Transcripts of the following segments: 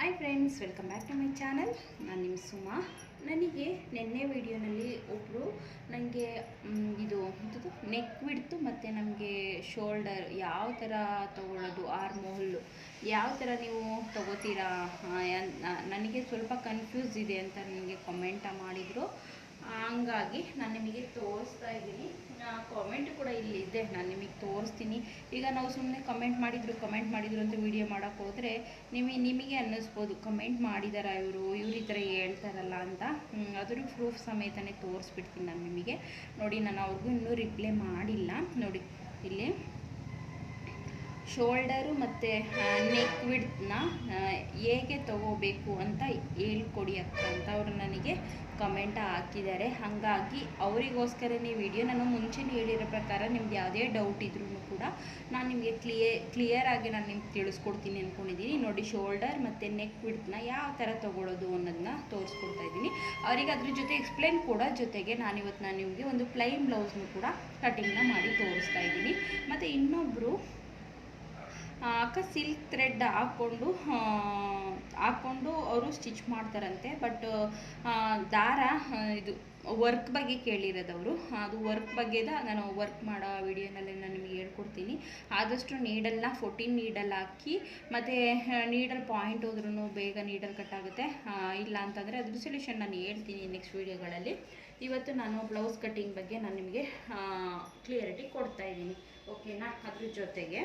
Hi friends welcome back to my channel ನಾನು ನಿಮ್ಮ ಸುಮಾ. ನನಗೆ ನಿನ್ನೆ ವಿಡಿಯೋನಲ್ಲಿ ಒಬ್ಬರು ನನಗೆ ಇದು ನೆಕ್ ಬಿಡ್ತು ಮತ್ತು ನಮಗೆ ಶೋಲ್ಡರ್ ಯಾವ ಥರ ತೊಗೊಳ್ಳೋದು ಆರ್ಮೋಲ್ ಯಾವ ಥರ ನೀವು ತೊಗೋತೀರಾ? ನನಗೆ ಸ್ವಲ್ಪ ಕನ್ಫ್ಯೂಸ್ ಇದೆ ಅಂತ ನನಗೆ ಕಮೆಂಟ ಮಾಡಿದರು. ಹಂಗಾಗಿ ನಾನು ನಿಮಗೆ ತೋರಿಸ್ತಾ ಇದ್ದೀನಿ. ಕಾಮೆಂಟ್ ಕೂಡ ಇಲ್ಲಿ ಇದೆ, ನಾನು ನಿಮಗೆ ತೋರಿಸ್ತೀನಿ. ಈಗ ನಾವು ಸುಮ್ಮನೆ ಕಮೆಂಟ್ ಮಾಡಿದ್ರು ಕಮೆಂಟ್ ಮಾಡಿದ್ರು ಅಂತ ವಿಡಿಯೋ ಮಾಡೋಕ್ಕೆ ಹೋದರೆ ನಿಮಗೆ ನಿಮಗೆ ಅನ್ನಿಸ್ಬೋದು ಕಮೆಂಟ್ ಮಾಡಿದಾರ ಇವರು, ಇವ್ರು ಈ ಥರ ಹೇಳ್ತಾರಲ್ಲ ಅಂತ. ಅದ್ರ ಪ್ರೂಫ್ ಸಮೇತನೇ ತೋರಿಸ್ಬಿಡ್ತೀನಿ ನಾನು ನಿಮಗೆ. ನೋಡಿ, ನಾನು ಅವ್ರಿಗೂ ಇನ್ನೂ ರಿಪ್ಲೈ ಮಾಡಿಲ್ಲ. ನೋಡಿ, ಇಲ್ಲಿ ಶೋಲ್ಡರು ಮತ್ತು ನೆಕ್ ವಿಡ್ತ್ನ ಹೇಗೆ ತಗೋಬೇಕು ಅಂತ ಹೇಳ್ಕೊಡಿ ಅಂತ ಅವರು ನನಗೆ ಕಮೆಂಟ್ ಹಾಕಿದ್ದಾರೆ. ಹಾಗಾಗಿ ಅವರಿಗೋಸ್ಕರನೇ ವಿಡಿಯೋ ನಾನು ಮುಂಚೆನೇ ಹೇಳಿರೋ ಪ್ರಕಾರ ನಿಮ್ಗೆ ಯಾವುದೇ ಡೌಟ್ ಇದ್ರೂ ಕೂಡ ನಾನು ನಿಮಗೆ ಕ್ಲಿಯರ್ ಆಗಿ ನಾನು ನಿಮ್ಗೆ ತಿಳಿಸ್ಕೊಡ್ತೀನಿ ಅಂದ್ಕೊಂಡಿದ್ದೀನಿ ನೋಡಿ ಶೋಲ್ಡರ್ ಮತ್ತು ನೆಕ್ ವಿಡ್ತ್ನ ಯಾವ ಥರ ತೊಗೊಳೋದು ಅನ್ನೋದನ್ನ ತೋರಿಸ್ಕೊಡ್ತಾ ಇದ್ದೀನಿ. ಅವರಿಗೆ ಅದ್ರ ಜೊತೆ ಎಕ್ಸ್ಪ್ಲೇನ್ ಕೂಡ ಜೊತೆಗೆ ನಾನು ಇವತ್ತು ನಾನು ನಿಮಗೆ ಒಂದು ಪ್ಲೈನ್ ಬ್ಲೌಸ್ನು ಕೂಡ ಕಟಿಂಗ್ನ ಮಾಡಿ ತೋರಿಸ್ತಾ ಇದ್ದೀನಿ. ಮತ್ತು ಇನ್ನೊಬ್ಬರು ಅಕ್ಕ ಸಿಲ್ಕ್ ಥ್ರೆಡ್ ಹಾಕ್ಕೊಂಡು ಹಾಕ್ಕೊಂಡು ಅವರು ಸ್ಟಿಚ್ ಮಾಡ್ತಾರಂತೆ. ಬಟ್ ದಾರ ಇದು ವರ್ಕ್ ಬಗ್ಗೆ ಕೇಳಿರೋದವರು ಅದು ವರ್ಕ್ ಬಗ್ಗೆದ ನಾನು ವರ್ಕ್ ಮಾಡೋ ವಿಡಿಯೋನಲ್ಲಿ ನಾನು ನಿಮಗೆ ಹೇಳ್ಕೊಡ್ತೀನಿ. ಆದಷ್ಟು ನೀಡಲ್ನ ಫೋರ್ಟೀನ್ ನೀಡಲ್ ಹಾಕಿ, ಮತ್ತು ನೀಡಲ್ ಪಾಯಿಂಟ್ ಹೋದ್ರೂ ಬೇಗ ನೀಡಲ್ ಕಟ್ ಆಗುತ್ತೆ. ಇಲ್ಲ ಅಂತಂದರೆ ಅದ್ರ ಸೊಲ್ಯೂಷನ್ ನಾನು ಹೇಳ್ತೀನಿ ನೆಕ್ಸ್ಟ್ ವೀಡಿಯೋಗಳಲ್ಲಿ. ಇವತ್ತು ನಾನು ಬ್ಲೌಸ್ ಕಟ್ಟಿಂಗ್ ಬಗ್ಗೆ ನಾನು ನಿಮಗೆ ಕ್ಲಿಯರಿಟಿ ಕೊಡ್ತಾ ಇದ್ದೀನಿ. ಓಕೆನಾ ಅದ್ರ ಜೊತೆಗೆ.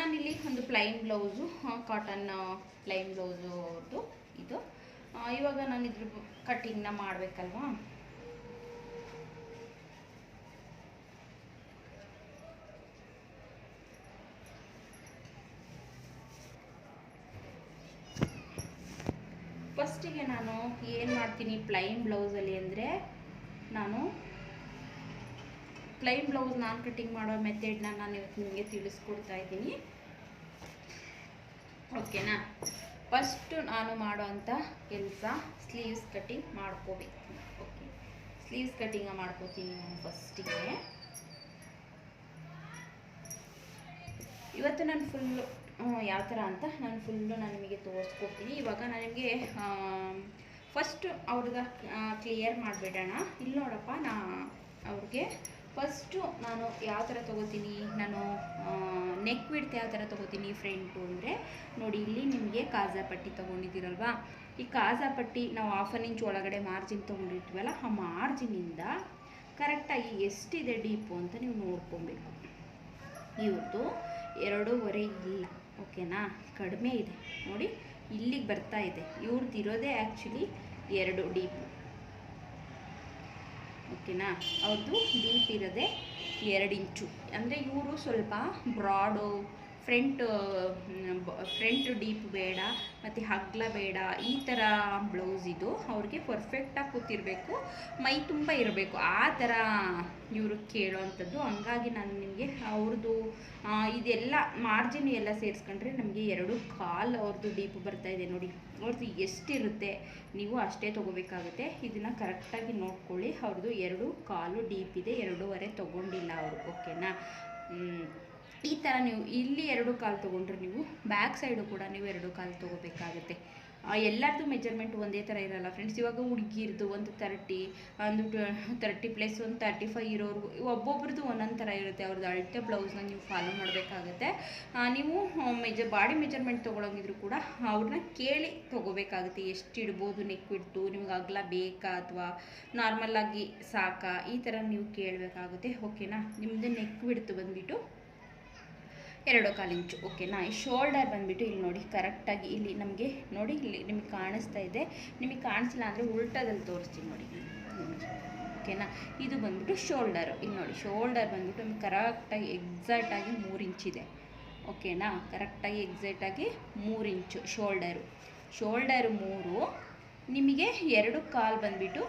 ನಾನಿಲ್ಲಿ ಒಂದು plain blouse cotton plain blouse ಅವ್ರದ್ದು ಇದು. ಇವಾಗ ನಾನು ಇದ್ರ ಕಟ್ಟಿಂಗ್ನ ಮಾಡಬೇಕಲ್ವಾ? ಫಸ್ಟಿಗೆ ನಾನು ಏನು ಮಾಡ್ತೀನಿ ಪ್ಲೈನ್ ಬ್ಲೌಸಲ್ಲಿ ಅಂದರೆ, ನಾನು ಪ್ಲೈನ್ ಬ್ಲೌಸ್ ನಾನು ಕಟ್ಟಿಂಗ್ ಮಾಡೋ ಮೆಥಡ್ನ ನಾನು ಇವತ್ತು ನಿಮಗೆ ತಿಳಿಸ್ಕೊಡ್ತಾ ಇದ್ದೀನಿ. ಓಕೆನಾ ಫಸ್ಟು ನಾನು ಮಾಡೋವಂಥ ಕೆಲಸ ಸ್ಲೀವ್ಸ್ ಕಟ್ಟಿಂಗ್ ಮಾಡ್ಕೋಬೇಕು. ಓಕೆ ಸ್ಲೀವ್ಸ್ ಕಟ್ಟಿಂಗ ಮಾಡ್ಕೋತೀನಿ ನಾನು ಫಸ್ಟಿಗೆ ಇವತ್ತು ನಾನು ಫುಲ್ಲು ಯಾವ ಥರ ಅಂತ ನಾನು ಫುಲ್ಲು ನಾನು ನಿಮಗೆ ತೋರಿಸ್ಕೊಡ್ತೀನಿ. ಇವಾಗ ನಾನು ನಿಮಗೆ ಫಸ್ಟ್ ಅವ್ರಿಗೆ ಕ್ಲಿಯರ್ ಮಾಡಿಬಿಡೋಣ. ಇಲ್ಲಿ ನೋಡಪ್ಪ ನಾ ಅವ್ರಿಗೆ ಫಸ್ಟು ನಾನು ಯಾವ ಥರ ತೊಗೋತೀನಿ? ನಾನು ನೆಕ್ ವಿಡ್ತ್ ಯಾವ ಥರ ತೊಗೋತೀನಿ ಫ್ರಂಟು ಅಂದರೆ? ನೋಡಿ, ಇಲ್ಲಿ ನಿಮಗೆ ಕಾಜಾ ಪಟ್ಟಿ ತೊಗೊಂಡಿದ್ದೀರಲ್ವಾ? ಈ ಕಾಜಾ ಪಟ್ಟಿ ನಾವು ಹಾಫ್ ಅನ್ ಇಂಚ್ ಒಳಗಡೆ ಮಾರ್ಜಿನ್ ತೊಗೊಂಡಿರ್ತೀವಲ್ಲ, ಆ ಮಾರ್ಜಿನಿಂದ ಕರೆಕ್ಟಾಗಿ ಎಷ್ಟಿದೆ ಡೀಪು ಅಂತ ನೀವು ನೋಡ್ಕೊಬೇಕು. ಇವತ್ತು ಎರಡೂವರೆ ಇಲ್ಲ ಓಕೆನಾ ಕಡಿಮೆ ಇದೆ. ನೋಡಿ, ಇಲ್ಲಿಗೆ ಬರ್ತಾ ಇದೆ. ಇವ್ರದ್ದು ಇರೋದೇ ಆ್ಯಕ್ಚುಲಿ ಎರಡು ಡೀಪು ಓಕೆನಾ? ಅವ್ರದ್ದು ಡೀಪ್ ಇರೋದೇ ಎರಡು ಇಂಚು. ಅಂದರೆ ಇವರು ಸ್ವಲ್ಪ ಬ್ರಾಡು ಫ್ರಂಟ್ ಫ್ರಂಟ್ ಡೀಪ್ ಬೇಡ, ಮತ್ತು ಹಗ್ಲ ಬೇಡ, ಈ ಥರ ಬ್ಲೌಸ್ ಇದು. ಅವ್ರಿಗೆ ಪರ್ಫೆಕ್ಟಾಗಿ ಕೂತಿರಬೇಕು. ಮೈ ತುಂಬ ಇರಬೇಕು. ಆ ಥರ ಇವರು ಕೇಳೋವಂಥದ್ದು ಹಂಗಾಗಿ ನಾನು ನಿಮಗೆ ಅವ್ರದ್ದು ಇದೆಲ್ಲ ಮಾರ್ಜಿನ್ ಎಲ್ಲ ಸೇರಿಸ್ಕೊಂಡ್ರೆ ನಮಗೆ ಎರಡು ಕಾಲು ಅವ್ರದ್ದು ಡೀಪ್ ಬರ್ತಾ ಇದೆ ನೋಡಿ. ಅವ್ರದ್ದು ಎಷ್ಟಿರುತ್ತೆ, ನೀವು ಅಷ್ಟೇ ತೊಗೋಬೇಕಾಗುತ್ತೆ. ಇದನ್ನು ಕರೆಕ್ಟಾಗಿ ನೋಡ್ಕೊಳ್ಳಿ. ಅವ್ರದ್ದು ಎರಡು ಕಾಲು ಡೀಪ್ ಇದೆ. ಎರಡೂವರೆ ತೊಗೊಂಡಿಲ್ಲ ಅವರು. ಓಕೆನಾ. ಈ ಥರ ನೀವು ಇಲ್ಲಿ ಎರಡು ಕಾಲು ತೊಗೊಂಡ್ರೆ ನೀವು ಬ್ಯಾಕ್ ಸೈಡು ಕೂಡ ನೀವು ಎರಡು ಕಾಲು ತೊಗೋಬೇಕಾಗುತ್ತೆ. ಎಲ್ಲರದ್ದು ಮೆಜರ್ಮೆಂಟ್ ಒಂದೇ ಥರ ಇರಲ್ಲ ಫ್ರೆಂಡ್ಸ್ ಇವಾಗ ಹುಡುಗಿರ್ದು ಒಂದು ತರ್ಟಿ ಒಂದು ತರ್ಟಿ ಪ್ಲಸ್ ಒಂದು ತರ್ಟಿ ಫೈವ್ ಇರೋರು ಒಬ್ಬೊಬ್ರದ್ದು ಒಂದೊಂದು ಥರ ಇರುತ್ತೆ. ಅವ್ರದ್ದು ಅಳತೆ ಬ್ಲೌಸ್ನ ನೀವು ಫಾಲೋ ಮಾಡಬೇಕಾಗುತ್ತೆ. ನೀವು ಮೆಜ ಬಾಡಿ ಮೆಜರ್ಮೆಂಟ್ ತೊಗೊಳಂಗಿದ್ರು ಕೂಡ ಅವ್ರನ್ನ ಕೇಳಿ ತೊಗೋಬೇಕಾಗುತ್ತೆ. ಎಷ್ಟು ಇಡ್ಬೋದು ನೆಕ್ ಇಡ್ತು ನಿಮ್ಗೆ ಅಗಲ ಬೇಕಾ ಅಥವಾ ನಾರ್ಮಲ್ಲಾಗಿ ಸಾಕಾ? ಈ ಥರ ನೀವು ಕೇಳಬೇಕಾಗುತ್ತೆ. ಓಕೆನಾ ನಿಮ್ಮದು ನೆಕ್ ಬಿಡ್ತು ಬಂದುಬಿಟ್ಟು ಎರಡು ಕಾಲು ಇಂಚು. ಓಕೆನಾ ಈ ಶೋಲ್ಡರ್ ಬಂದುಬಿಟ್ಟು ಇಲ್ಲಿ ನೋಡಿ ಕರೆಕ್ಟಾಗಿ ಇಲ್ಲಿ ನಮಗೆ ನೋಡಿ, ಇಲ್ಲಿ ನಿಮಗೆ ಕಾಣಿಸ್ತಾ ಇದೆ. ನಿಮಗೆ ಕಾಣಿಸಿಲ್ಲ ಅಂದರೆ ಉಲ್ಟದಲ್ಲಿ ತೋರಿಸ್ತೀನಿ ನೋಡಿ. ಓಕೆನಾ ಇದು ಬಂದ್ಬಿಟ್ಟು ಶೋಲ್ಡರು ಇಲ್ಲಿ ನೋಡಿ ಶೋಲ್ಡರ್ ಬಂದ್ಬಿಟ್ಟು ನಮ್ಗೆ ಕರೆಕ್ಟಾಗಿ ಎಕ್ಸಾಕ್ಟಾಗಿ ಮೂರು ಇಂಚಿದೆ ಓಕೆನಾ ಕರೆಕ್ಟಾಗಿ ಎಕ್ಸಾಕ್ಟಾಗಿ ಮೂರು ಇಂಚು ಶೋಲ್ಡರು ಶೋಲ್ಡರ್ ಮೂರು, ನಿಮಗೆ ಎರಡು ಕಾಲು ಬಂದುಬಿಟ್ಟು,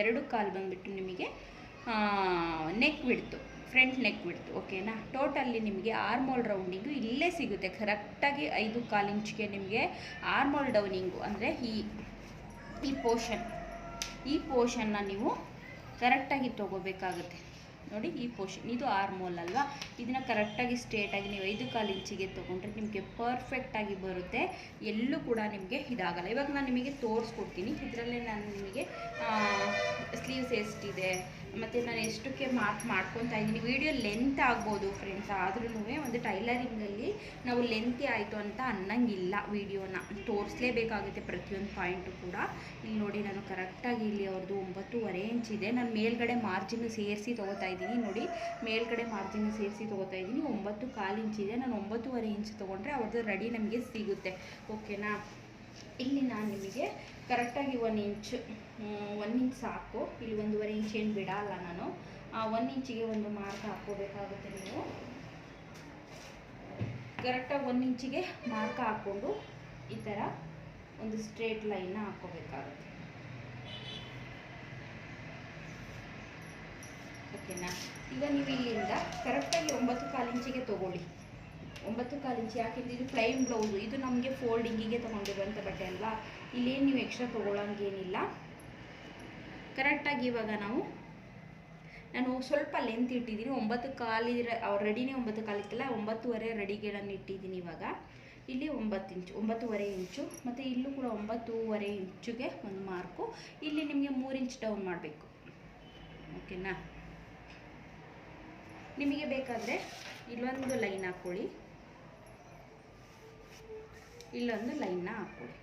ಎರಡು ಕಾಲು ಬಂದುಬಿಟ್ಟು ನಿಮಗೆ ನೆಕ್ ಬಿಡ್ತು ಫ್ರಂಟ್ ನೆಕ್ ಬಿಡ್ತು ಓಕೆನಾ? ಟೋಟಲ್ಲಿ ನಿಮಗೆ ಆರ್ಮೋಲ್ ರೌಂಡಿಂಗು ಇಲ್ಲೇ ಸಿಗುತ್ತೆ. ಕರೆಕ್ಟಾಗಿ ಐದು ಕಾಲು ಇಂಚ್ಗೆ ನಿಮಗೆ ಆರ್ಮೋಲ್ ಡೌನಿಂಗು ಅಂದರೆ ಈ ಈ ಪೋರ್ಷನ್ ಈ ಪೋರ್ಷನ್ನ ನೀವು ಕರೆಕ್ಟಾಗಿ ತೊಗೋಬೇಕಾಗುತ್ತೆ. ನೋಡಿ, ಈ ಪೋರ್ಷನ್ ಇದು ಆರ್ಮೋಲ್ ಅಲ್ವಾ? ಇದನ್ನು ಕರೆಕ್ಟಾಗಿ ಸ್ಟ್ರೇಟಾಗಿ ನೀವು ಐದು ಕಾಲು ಇಂಚಿಗೆ ತೊಗೊಂಡ್ರೆ ನಿಮಗೆ ಪರ್ಫೆಕ್ಟಾಗಿ ಬರುತ್ತೆ. ಎಲ್ಲೂ ಕೂಡ ನಿಮಗೆ ಇದಾಗಲ್ಲ. ಇವಾಗ ನಾನು ನಿಮಗೆ ತೋರಿಸ್ಕೊಡ್ತೀನಿ. ಇದರಲ್ಲೇ ನಾನು ನಿಮಗೆ ಸ್ಲೀವ್ಸ್ ಎಷ್ಟಿದೆ ಮತ್ತು ನಾನು ಎಷ್ಟಕ್ಕೆ ಮಾರ್ಕ್ ಮಾಡ್ಕೊತಾ ಇದ್ದೀನಿ ವಿಡಿಯೋ ಲೆಂತ್ ಆಗ್ಬೋದು ಫ್ರೆಂಡ್ಸ್ ಆದ್ರೂ ಒಂದು ಟೈಲರಿಂಗಲ್ಲಿ ನಾವು ಲೆಂತಿ ಆಯಿತು ಅಂತ ಅನ್ನಂಗಿಲ್ಲ ವಿಡಿಯೋನ ತೋರಿಸ್ಲೇಬೇಕಾಗುತ್ತೆ ಪ್ರತಿಯೊಂದು ಪಾಯಿಂಟು ಕೂಡ. ಇಲ್ಲಿ ನೋಡಿ ನಾನು ಕರೆಕ್ಟಾಗಿ ಇಲ್ಲಿ ಅವ್ರದ್ದು ಒಂಬತ್ತೂವರೆ ಇಂಚ್ ಇದೆ. ನಾನು ಮೇಲ್ಗಡೆ ಮಾರ್ಜಿನ್ ಸೇರಿಸಿ ತೊಗೋತಾ ಇದ್ದೀನಿ. ನೋಡಿ, ಮೇಲ್ಗಡೆ ಮಾರ್ಜಿನ್ ಸೇರಿಸಿ ತೊಗೋತಾ ಇದ್ದೀನಿ. ಒಂಬತ್ತು ಕಾಲು ಇಂಚ್ ಇದೆ. ನಾನು ಒಂಬತ್ತೂವರೆ ಇಂಚ್ ತೊಗೊಂಡ್ರೆ ಅವ್ರದ್ದು ರೆಡಿ ನಮಗೆ ಸಿಗುತ್ತೆ. ಓಕೆನಾ ಇಲ್ಲಿ ನಾನು ನಿಮಗೆ ಕರೆಕ್ಟಾಗಿ ಒನ್ ಇಂಚ್ ಒನ್ ಇಂಚ್ ಸಾಕು. ಇಲ್ಲಿ ಒಂದೂವರೆ ಇಂಚ್ ಏನು ಬಿಡಲ್ಲ ನಾನು. ಆ ಒನ್ ಇಂಚಿಗೆ ಒಂದು ಮಾರ್ಕ್ ಹಾಕ್ಕೋಬೇಕಾಗುತ್ತೆ ನೀವು. ಕರೆಕ್ಟಾಗಿ ಒನ್ ಇಂಚಿಗೆ ಮಾರ್ಕ್ ಹಾಕ್ಕೊಂಡು ಈ ಥರ ಒಂದು ಸ್ಟ್ರೇಟ್ ಲೈನ್ನ ಹಾಕ್ಕೋಬೇಕಾಗುತ್ತೆ. ಓಕೆನಾ ಈಗ ನೀವು ಇಲ್ಲಿಂದ ಕರೆಕ್ಟಾಗಿ ಒಂಬತ್ತು ಕಾಲು ಇಂಚಿಗೆ ತೊಗೊಳ್ಳಿ. ಒಂಬತ್ತು ಕಾಲು ಇಂಚು ಯಾಕೆಂದ್ರೆ ಇದು ಪ್ಲೈನ್ ಬ್ಲೌಸು ಇದು ನಮಗೆ ಫೋಲ್ಡಿಂಗಿಗೆ ತೊಗೊಂಡಿರುವಂಥ ಬಟ್ಟೆ ಅಲ್ವಾ? ಇಲ್ಲೇನು ನೀವು ಎಕ್ಸ್ಟ್ರಾ ತೊಗೊಳಂಗೇನಿಲ್ಲ ಕರೆಕ್ಟಾಗಿ ಇವಾಗ ನಾವು, ನಾನು ಸ್ವಲ್ಪ ಲೆಂತ್ ಇಟ್ಟಿದ್ದೀನಿ. ಒಂಬತ್ತು ಕಾಲು ರೆಡಿನೇ ಒಂಬತ್ತು ಕಾಲಿತ್ತಲ್ಲ ಒಂಬತ್ತುವರೆ ರೆಡಿಗೆ ನಾನು ಇಟ್ಟಿದ್ದೀನಿ ಇವಾಗ. ಇಲ್ಲಿ ಒಂಬತ್ತು ಇಂಚು ಒಂಬತ್ತುವರೆ ಇಂಚು ಮತ್ತು ಇಲ್ಲೂ ಕೂಡ ಒಂಬತ್ತೂವರೆ ಇಂಚುಗೆ ಒಂದು ಮಾರ್ಕು ಇಲ್ಲಿ ನಿಮಗೆ ಮೂರು ಇಂಚ್ ಡೌನ್ ಮಾಡಬೇಕು. ಓಕೆನಾ ನಿಮಗೆ ಬೇಕಾದರೆ ಇಲ್ಲೊಂದು ಲೈನ್ ಹಾಕ್ಕೊಳ್ಳಿ ಇಲ್ಲೊಂದು ಲೈನ್ನ ಹಾಕ್ಕೊಳ್ಳಿ